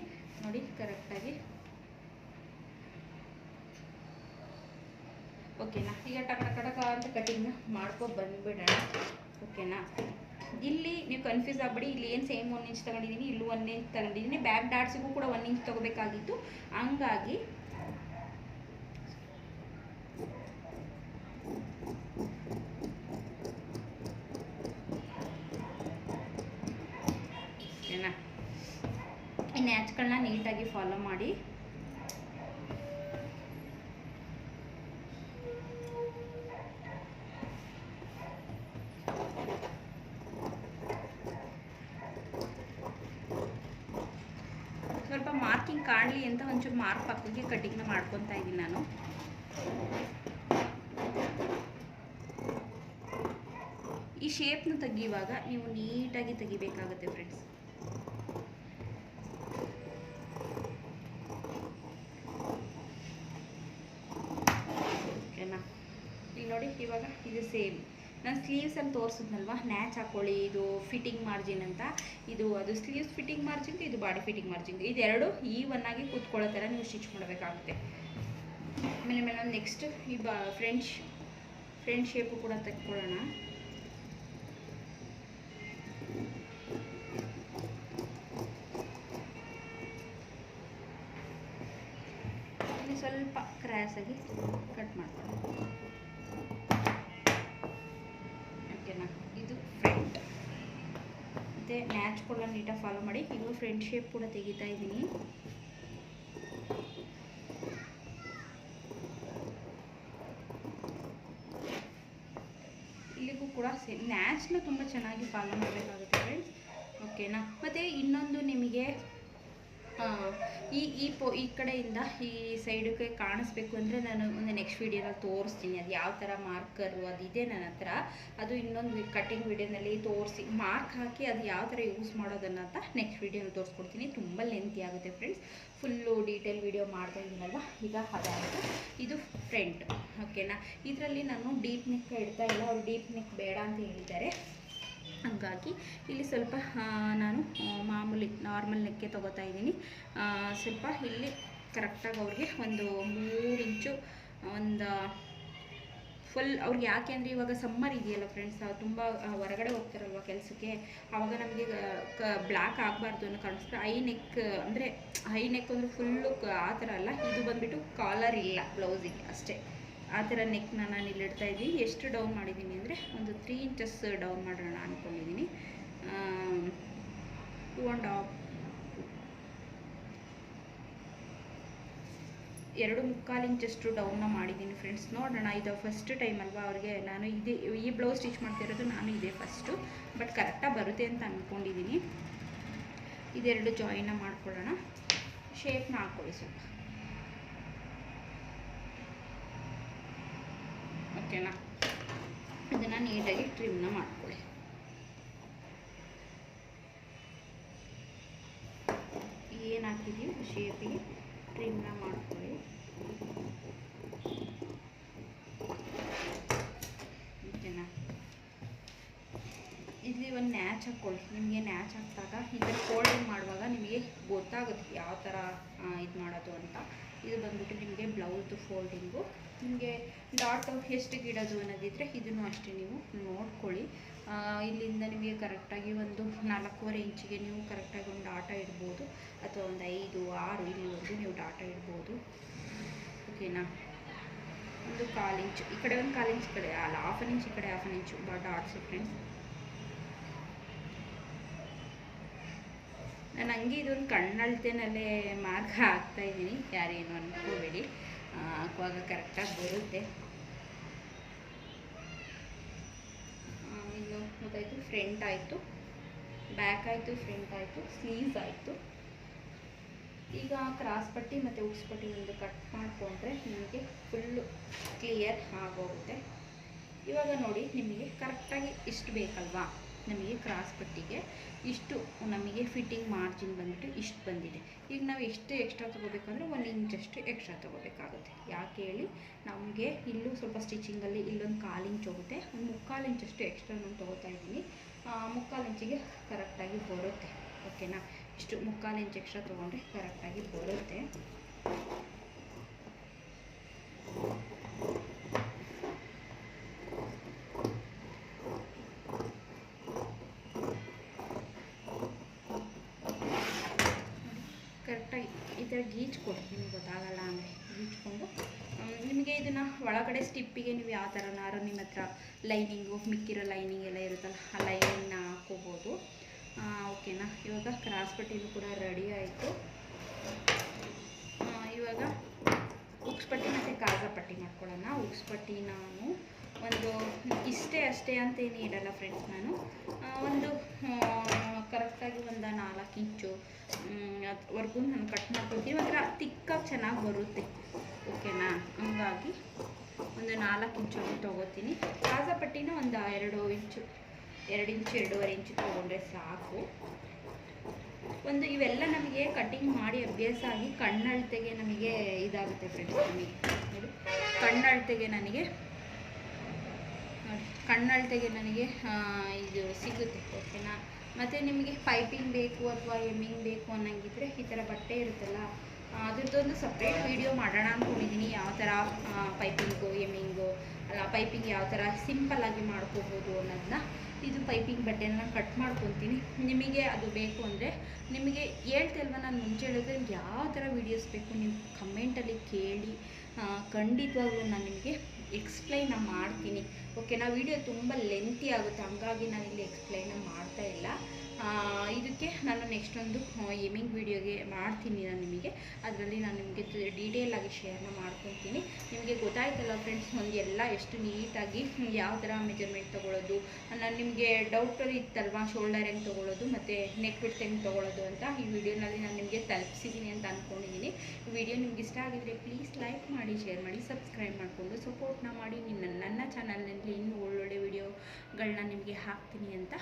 ನೋಡಿ ಕರೆಕ್ಟಾಗಿ ಓಕೆನಾ ಈಗ ಟಕ ಟಕ ಟಕ ಅಂತ ಕಟಿಂಗ್ ಮಾಡ್ಕೊ ಬಂದ್ಬಿಡೋಣ. ಓಕೆನಾ ಇಲ್ಲಿ ನೀವು ಕನ್ಫ್ಯೂಸ್ ಆಗ್ಬಿಡಿ. ಇಲ್ಲಿ ಏನು ಸೇಮ್ ಒನ್ ಇಂಚ್ ತಗೊಂಡಿದ್ದೀನಿ ಇಲ್ಲೂ ಒನ್ ಇಂಚ್ ತಗೊಂಡಿದ್ದೀನಿ ಬ್ಯಾಕ್ ಡಾಟ್ಸಿಗೂ ಕೂಡ ಒನ್ ಇಂಚ್ ತಗೋಬೇಕಾಗಿತ್ತು. ಹಂಗಾಗಿ ಈ ನ್ಯಾಚ್ಗಳನ್ನ ನೀಟಾಗಿ ಫಾಲೋ ಮಾಡಿ. ಒಂಚೂರು ಮಾರ್ಕ್ ಪಕ್ಕಕ್ಕೆ ಕಟಿಂಗ್ನ ಮಾಡ್ಕೊತಾ ಇದ್ದೀನಿ ನಾನು. ಈ ಶೇಪ್ನ ತೆಗಿಯುವಾಗ ನೀವು ನೀಟಾಗಿ ತೆಗಿಬೇಕಾಗುತ್ತೆ ಫ್ರೆಂಡ್ಸ್ ಓಕೆನಾ ಇಲ್ಲಿ ನೋಡಿ ಇವಾಗ ಇದು ಸೇಮ್ ನಾನು ಸ್ಲೀವ್ಸಲ್ಲಿ ತೋರಿಸಿದ್ನಲ್ವ? ನ್ಯಾಚ್ ಹಾಕೊಳ್ಳಿ, ಇದು ಫಿಟ್ಟಿಂಗ್ ಮಾರ್ಜಿನ್ ಅಂತ. ಇದು ಅದು ಸ್ಲೀವ್ಸ್ ಫಿಟ್ಟಿಂಗ್ ಮಾರ್ಜಿನ್ ಇದು ಬಾಡಿ ಫಿಟ್ಟಿಂಗ್ ಮಾರ್ಜಿನ್ ಇದೆರಡು ಈ ಆಗಿ ಕೂತ್ಕೊಳ್ಳೋ ಥರ ನೀವು ಸ್ಟಿಚ್ ಮಾಡಬೇಕಾಗುತ್ತೆ. ಆಮೇಲೆ ಮೇಲೆ ನೆಕ್ಸ್ಟ್ ಈ ಬಾ ಫ್ರೆಂಚ್ ಫ್ರೆಂಡ್ ಶೇಪು ಕೂಡ ಇಲ್ಲಿ ಸ್ವಲ್ಪ ಕ್ರ್ಯಾಸಾಗಿ ಮತ್ತು ಮ್ಯಾಚ್ ಕೂಡ ನೀಟಾಗಿ ಫಾಲೋ ಮಾಡಿ ಈಗ ಫ್ರೆಂಡ್ ಶೇಪ್ ಕೂಡ ತೆಗಿತಾ ಇದ್ದೀನಿ. ಇಲ್ಲಿಗೂ ಕೂಡ ಸೇಮ್ ನ್ಯಾಚ್ನ ತುಂಬ ಚೆನ್ನಾಗಿ ಫಾಲೋ ಮಾಡಬೇಕಾಗುತ್ತೆ ಫ್ರೆಂಡ್ಸ್ ಓಕೆನಾ ಮತ್ತು ಇನ್ನೊಂದು ನಿಮಗೆ ಈ ಈ ಪೊ, ಈ ಕಡೆಯಿಂದ ಈ ಸೈಡಿಗೆ ಕಾಣಿಸ್ಬೇಕು ಅಂದರೆ ನಾನು ಒಂದು ನೆಕ್ಸ್ಟ್ ವೀಡಿಯೋದಲ್ಲಿ ತೋರಿಸ್ತೀನಿ. ಅದು ಯಾವ ಥರ ಮಾರ್ಕರು ಅದಿದೆ ನನ್ನ ಹತ್ರ. ಅದು ಇನ್ನೊಂದು ಕಟಿಂಗ್ ವೀಡಿಯೋನಲ್ಲಿ ತೋರಿಸಿ, ಮಾರ್ಕ್ ಹಾಕಿ ಅದು ಯಾವ ಥರ ಯೂಸ್ ಮಾಡೋದನ್ನ ಅಂತ ನೆಕ್ಸ್ಟ್ ವೀಡಿಯೋನ ತೋರಿಸ್ಕೊಡ್ತೀನಿ. ತುಂಬ ಲೆಂತಿ ಆಗುತ್ತೆ ಫ್ರೆಂಡ್ಸ್ ಫುಲ್ಲು ಡೀಟೇಲ್ ವೀಡಿಯೋ ಮಾಡ್ತಾ ಇದ್ದೀನಲ್ವ? ಈಗ ಅದಾಯಿತು ಇದು ಫ್ರಂಟ್ ಓಕೆನಾ ಇದರಲ್ಲಿ ನಾನು ಡೀಪ್ ನೆಕ್ ಇಡ್ತಾ ಇಲ್ಲ. ಅವ್ರು ಡೀಪ್ ನೆಕ್ ಬೇಡ ಅಂತ ಹೇಳಿದ್ದಾರೆ. ಹಾಗಾಗಿ ಇಲ್ಲಿ ಸ್ವಲ್ಪ ನಾನು ಮಾಮೂಲಿ ನಾರ್ಮಲ್ ನೆಕ್ಕೆ ತೊಗೋತಾ ಇದ್ದೀನಿ. ಸ್ವಲ್ಪ ಇಲ್ಲಿ ಕರೆಕ್ಟಾಗಿ ಅವ್ರಿಗೆ ಒಂದು ಮೂರು ಇಂಚು, ಒಂದು ಫುಲ್ ಅವ್ರಿಗೆ ಯಾಕೆ ಅಂದರೆ ಇವಾಗ ಸಮ್ಮರ್ ಇದೆಯಲ್ಲ ಫ್ರೆಂಡ್ಸ್ ತುಂಬ ಹೊರಗಡೆ ಹೋಗ್ತಾರಲ್ವ ಕೆಲಸಕ್ಕೆ? ಆವಾಗ ನಮಗೆ ಕ ಬ್ಲ್ಯಾಕ್ ಆಗಬಾರ್ದು ಅನ್ನೋ ಕಾಣಿಸ್ತಾರೆ ಐ ನೆಕ್ ಅಂದರೆ ಐ ನೆಕ್ ಅಂದರೆ ಫುಲ್ಲು ಆ ಥರ ಅಲ್ಲ. ಇದು ಬಂದುಬಿಟ್ಟು ಕಾಲರ್ ಇಲ್ಲ ಬ್ಲೌಸಿಗೆ ಅಷ್ಟೇ. ಆ ಥರ ನೆಕ್ನ ನಾನು ಇಲ್ಲಿ ಇಡ್ತಾ ಇದ್ದೀನಿ. ಎಷ್ಟು ಡೌನ್ ಮಾಡಿದ್ದೀನಿ ಅಂದರೆ ಒಂದು ತ್ರೀ ಇಂಚಸ್ ಡೌನ್ ಮಾಡೋಣ ಅಂದ್ಕೊಂಡಿದ್ದೀನಿ ಟೂ ಆ್ಯಂಡ್ ಹಾಫ್ ಎರಡು ಮುಕ್ಕಾಲು ಇಂಚಷ್ಟು ಡೌನ್ನ ಮಾಡಿದ್ದೀನಿ ಫ್ರೆಂಡ್ಸ್ ನೋಡೋಣ, ಇದು ಫಸ್ಟ್ ಟೈಮ್ ಅಲ್ವಾ ಅವ್ರಿಗೆ. ನಾನು ಇದೇ, ಈ ಬ್ಲೌಸ್ ಸ್ಟಿಚ್ ಮಾಡ್ತಿರೋದು ನಾನು ಇದೇ ಫಸ್ಟು ಬಟ್ ಕರೆಕ್ಟಾಗಿ ಬರುತ್ತೆ ಅಂತ ಅಂದ್ಕೊಂಡಿದ್ದೀನಿ ಇದೆರಡು ಜಾಯಿನ್ನ ಮಾಡ್ಕೊಳ್ಳೋಣ. ಶೇಪ್ನ ಹಾಕ್ಕೊಳ್ಳಿ ಸ್ವಲ್ಪ. ಓಕೆನಾ? ಇದನ್ನು ನೀಟಾಗಿ ಟ್ರಿಮ್ನ ಮಾಡ್ಕೊಳ್ಳಿ. ಏನು ಹಾಕಿದ್ದೀವಿ ಶೇಪಿಗೆ ಟ್ರಿಮ್ನ ಮಾಡ್ಕೊಳ್ಳಿ. ಓಕೆನಾ? ಇಲ್ಲಿ ಒಂದು ನ್ಯಾಚ್ ಹಾಕ್ಕೊಳ್ಳಿ. ನಿಮಗೆ ನ್ಯಾಚ್ ಹಾಕಿದಾಗ ಈ ಥರ ಫೋಲ್ಡಿಂಗ್ ಮಾಡುವಾಗ ನಿಮಗೆ ಗೊತ್ತಾಗುತ್ತೆ ಯಾವ ಥರ ಇದು ಮಾಡೋದು ಅಂತ. ಇದು ಬಂದ್ಬಿಟ್ಟು ನಿಮಗೆ ಬ್ಲೌಸ್ ಫೋಲ್ಡಿಂಗು ನಿಮಗೆ ಡಾಟ್ ಎಷ್ಟು ಇಡೋದು ಅನ್ನೋದಿದ್ರೆ ಇದನ್ನು ಅಷ್ಟೇ ನೀವು ನೋಡ್ಕೊಳ್ಳಿ. ಇಲ್ಲಿಂದ ನಿಮಗೆ ಕರೆಕ್ಟಾಗಿ ಒಂದು ನಾಲ್ಕೂವರೆ ಇಂಚಿಗೆ ನೀವು ಕರೆಕ್ಟಾಗಿ ಒಂದು ಡಾಟ ಇಡ್ಬೋದು. ಅಥವಾ ಒಂದು ಐದು, ಆರು ಇಲ್ಲಿವರೆಗೂ ನೀವು ಡಾಟ ಇಡ್ಬೋದು. ಓಕೆನಾ ಒಂದು ಕಾಲು ಇಂಚು. ಈ ಕಡೆ ಒಂದು ಕಾಲು ಇಂಚ್ ಕಡೆ, ಅಲ್ಲ ಹಾಫ್ ಇಂಚ್ ಈ ಕಡೆ half an inch dots friends ನಾನು ಹಂಗೆ ಇದೊಂದು ಕಣ್ಣಳ್ತೆನಲ್ಲೇ ಮಾರ್ಕ್ ಹಾಕ್ತಾ ಇದ್ದೀನಿ. ಯಾರೇನು ಅನ್ಕೋಬೇಡಿ. ಹಾಕುವಾಗ ಕರೆಕ್ಟಾಗಿ ಬರುತ್ತೆ. ಇನ್ನು ಗೊತ್ತಾಯಿತು, ಫ್ರಂಟ್ ಆಯಿತು. ಬ್ಯಾಕ್ ಆಯಿತು, ಫ್ರಂಟ್ ಆಯಿತು, ಸ್ಲೀವ್ಸ್ ಆಯಿತು. ಈಗ ಕ್ರಾಸ್ ಪಟ್ಟಿ ಮತ್ತು ಉಕ್ಸ್ ಪಟ್ಟಿ ಒಂದು ಕಟ್ ಮಾಡಿಕೊಂಡ್ರೆ ನಿಮಗೆ ಫುಲ್ಲು ಕ್ಲಿಯರ್ ಆಗೋಗುತ್ತೆ. ಇವಾಗ ನೋಡಿ, ನಿಮಗೆ ಕರೆಕ್ಟಾಗಿ ಇಷ್ಟು ಬೇಕಲ್ವಾ? ನಮಗೆ ಕ್ರಾಸ್ ಪಟ್ಟಿಗೆ ಇಷ್ಟು ನಮಗೆ ಫಿಟ್ಟಿಂಗ್ ಮಾರ್ಜಿನ್ ಬಂದ್ಬಿಟ್ಟು ಇಷ್ಟು ಬಂದಿದೆ. ಈಗ ನಾವು ಎಷ್ಟು ಎಕ್ಸ್ಟ್ರಾ ತೊಗೋಬೇಕಂದ್ರೆ ಒಂದು ಇಂಚಷ್ಟು ಎಕ್ಸ್ಟ್ರಾ ತೊಗೋಬೇಕಾಗುತ್ತೆ. ಯಾಕೆ ಹೇಳಿ ನಮಗೆ ಇಲ್ಲೂ ಸ್ವಲ್ಪ ಸ್ಟಿಚಿಂಗಲ್ಲಿ ಇಲ್ಲೊಂದು ಕಾಲು ಇಂಚ್ ಹೋಗುತ್ತೆ ಒಂದು ಮುಕ್ಕಾಲು ಇಂಚಷ್ಟು ಎಕ್ಸ್ಟ್ರಾ ನಾನು ತೊಗೋತಾ ಇದ್ದೀನಿ. ಮುಕ್ಕಾಲು ಇಂಚಿಗೆ ಕರೆಕ್ಟಾಗಿ ಬರುತ್ತೆ. ಓಕೆನಾ ಇಷ್ಟು ಮುಕ್ಕಾಲು ಇಂಚ್ ಎಕ್ಸ್ಟ್ರಾ ತೊಗೊಂಡ್ರೆ ಕರೆಕ್ಟಾಗಿ ಬರುತ್ತೆ ಕರೆಕ್ಟಾಗಿ ಈ ಗೀಚ್ಕೊಡಿ ಗೊತ್ತಾಗಲ್ಲ ಅಂದರೆ ಗೀಚ್ಕೊಂಡು ನಿಮಗೆ ಇದನ್ನು ಒಳಗಡೆ ಸ್ಟಿಪ್ಪಿಗೆ ನೀವು ಯಾವ ಥರನಾರು ನಿಮ್ಮ ಹತ್ರ ಲೈನಿಂಗು, ಮಿಕ್ಕಿರೋ ಲೈನಿಂಗ್ ಎಲ್ಲ ಇರುತ್ತಲ್ಲ, ಆ ಲೈನಿಂಗ್ನ ಹಾಕೋಬೋದು ಓಕೆನಾ? ಇವಾಗ ಕ್ರಾಸ್ ಪಟ್ಟಿನೂ ಕೂಡ ರೆಡಿ ಆಯಿತು. ಇವಾಗ ಉಕ್ಸ್ ಪಟ್ಟಿ ಮತ್ತು ಕಾಜಾ ಪಟ್ಟಿ ಮಾಡ್ಕೊಳ್ಳೋಣ. ಉಕ್ಸ್ ಪಟ್ಟಿ ನಾನು ಒಂದು ಇಷ್ಟೇ ಅಷ್ಟೇ ಅಂತೇನು ಇಡಲ್ಲ ಫ್ರೆಂಡ್ಸ್ ನಾನು. ಒಂದು ಕರೆಕ್ಟಾಗಿ ಒಂದು ನಾಲ್ಕು ಇಂಚು ಅದ್ವರೆಗೂ ನಾನು ಕಟ್ ಮಾಡ್ಕೊಳ್ತೀನಿ. ಮಾತ್ರ ತಿಕ್ಕಾಗಿ ಚೆನ್ನಾಗಿ ಬರುತ್ತೆ. ಓಕೆನಾ ಹಂಗಾಗಿ ಒಂದು ನಾಲ್ಕು ಇಂಚು ತೊಗೋತೀನಿ. ಕಾಜಾ ಪಟ್ಟಿನ ಒಂದು ಎರಡು ಇಂಚು ಎರಡು ಇಂಚು ಎರಡೂವರೆ ಇಂಚು ತೊಗೊಂಡ್ರೆ ಸಾಕು. ಒಂದು ಇವೆಲ್ಲ ನಮಗೆ ಕಟ್ಟಿಂಗ್ ಮಾಡಿ ಅಭ್ಯಾಸ ಆಗಿ ಕಣ್ಣಳ್ತೆಗೆ ನಮಗೆ ಇದಾಗುತ್ತೆ ಫ್ರೆಂಡ್ಸ್ ನಮಗೆ. ನೋಡಿ, ಕಣ್ಣಳ್ತೆಗೆ ನನಗೆ ಕಣ್ಣಳ್ತೆಗೆ ನನಗೆ ಇದು ಸಿಗುತ್ತೆ. ಓಕೆನಾ ಮತ್ತು ನಿಮಗೆ ಪೈಪಿಂಗ್ ಬೇಕು ಅಥವಾ ಎಮ್ಮಿಂಗ್ ಬೇಕು ಅನ್ನಂಗಿದ್ರೆ ಈ ಥರ ಬಟ್ಟೆ ಇರುತ್ತಲ್ಲ ಅದ್ರದ್ದೊಂದು ಸಪ್ರೇಟ್ ವಿಡಿಯೋ ಮಾಡೋಣ ಅಂದ್ಕೊಂಡಿದ್ದೀನಿ ಯಾವ ಥರ ಪೈಪಿಂಗು ಎಮ್ಮಿಂಗು ಅಲ್ಲ ಪೈಪಿಂಗ್ ಯಾವ ಥರ ಸಿಂಪಲ್ಲಾಗಿ ಮಾಡ್ಕೋಬೋದು ಅನ್ನೋದನ್ನ ಇದು ಪೈಪಿಂಗ್ ಬಟ್ಟೆನ ಕಟ್ ಮಾಡ್ಕೊತೀನಿ. ನಿಮಗೆ ಅದು ಬೇಕು ಅಂದರೆ ನಿಮಗೆ ಹೇಳ್ತಲ್ವ, ನಾನು ಮುಂಚೆ ಹೇಳಿದ್ರೆ ನಿಮ್ಗೆ ಯಾವ ಥರ ವೀಡಿಯೋಸ್ ಬೇಕು, ನೀವು ಕಮೆಂಟಲ್ಲಿ ಕೇಳಿ ಖಂಡಿತವಾಗ್ಲೂ ನಾನು ನಿಮಗೆ ಎಕ್ಸ್ಪ್ಲೈನ ಮಾಡ್ತೀನಿ. ಓಕೆ ನಾ ವಿಡಿಯೋ ತುಂಬ ಲೆಂತಿ ಆಗುತ್ತೆ ಹಂಗಾಗಿ ನಾನು ಇಲ್ಲಿ ಎಕ್ಸ್ಪ್ಲೈನ ಮಾಡ್ತಾ ಇಲ್ಲ. ಇದಕ್ಕೆ ನಾನು ನೆಕ್ಸ್ಟ್ ಒಂದು ಏಮಿಂಗ್ ವೀಡಿಯೋಗೆ ಮಾಡ್ತೀನಿ ನಾನು ನಿಮಗೆ. ಅದರಲ್ಲಿ ನಾನು ನಿಮಗೆ ಡೀಟೇಲ್ ಆಗಿ ಶೇರ್ನ ಮಾಡ್ಕೊತೀನಿ ನಿಮಗೆ ಗೊತ್ತಾಯ್ತಲ್ಲ ಫ್ರೆಂಡ್ಸ್ ಒಂದು ಎಲ್ಲ ಎಷ್ಟು ನೀಟಾಗಿ ಯಾವ ಥರ ಮೆಜರ್ಮೆಂಟ್ ತೊಗೊಳ್ಳೋದು ನಾನು ನಿಮಗೆ ಡೌಟ್ ಇತ್ತಲ್ವಾ ಶೋಲ್ಡರ್ ಹೆಂಗೆ ತೊಗೊಳ್ಳೋದು ಮತ್ತು ನೆಕ್ ಬಿಟ್ಟು ಹೆಂಗೆ ತೊಗೊಳ್ಳೋದು ಅಂತ ಈ ವಿಡಿಯೋನಲ್ಲಿ ನಾನು ನಿಮಗೆ ತಲುಪಿಸಿದ್ದೀನಿ ಅಂತ ಅಂದ್ಕೊಂಡಿದ್ದೀನಿ ವಿಡಿಯೋ ನಿಮ್ಗೆ ಇಷ್ಟ ಆಗಿದ್ರೆ ಪ್ಲೀಸ್ ಲೈಕ್ ಮಾಡಿ ಶೇರ್ ಮಾಡಿ ಸಬ್ಸ್ಕ್ರೈಬ್ ಮಾಡಿಕೊಂಡು ಸಪೋರ್ಟ್ನ ಮಾಡಿ. ನಿನ್ನ ನನ್ನ ಚಾನಲ್ನಲ್ಲಿ ಇನ್ನೂ ಒಳ್ಳೊಳ್ಳೆ ವಿಡಿಯೋಗಳನ್ನ ನಿಮಗೆ ಹಾಕ್ತೀನಿ ಅಂತ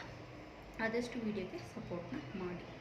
ಆದಷ್ಟು ವಿಡಿಯೋಗೆ ಸಪೋರ್ಟ್ನ ಮಾಡಿ.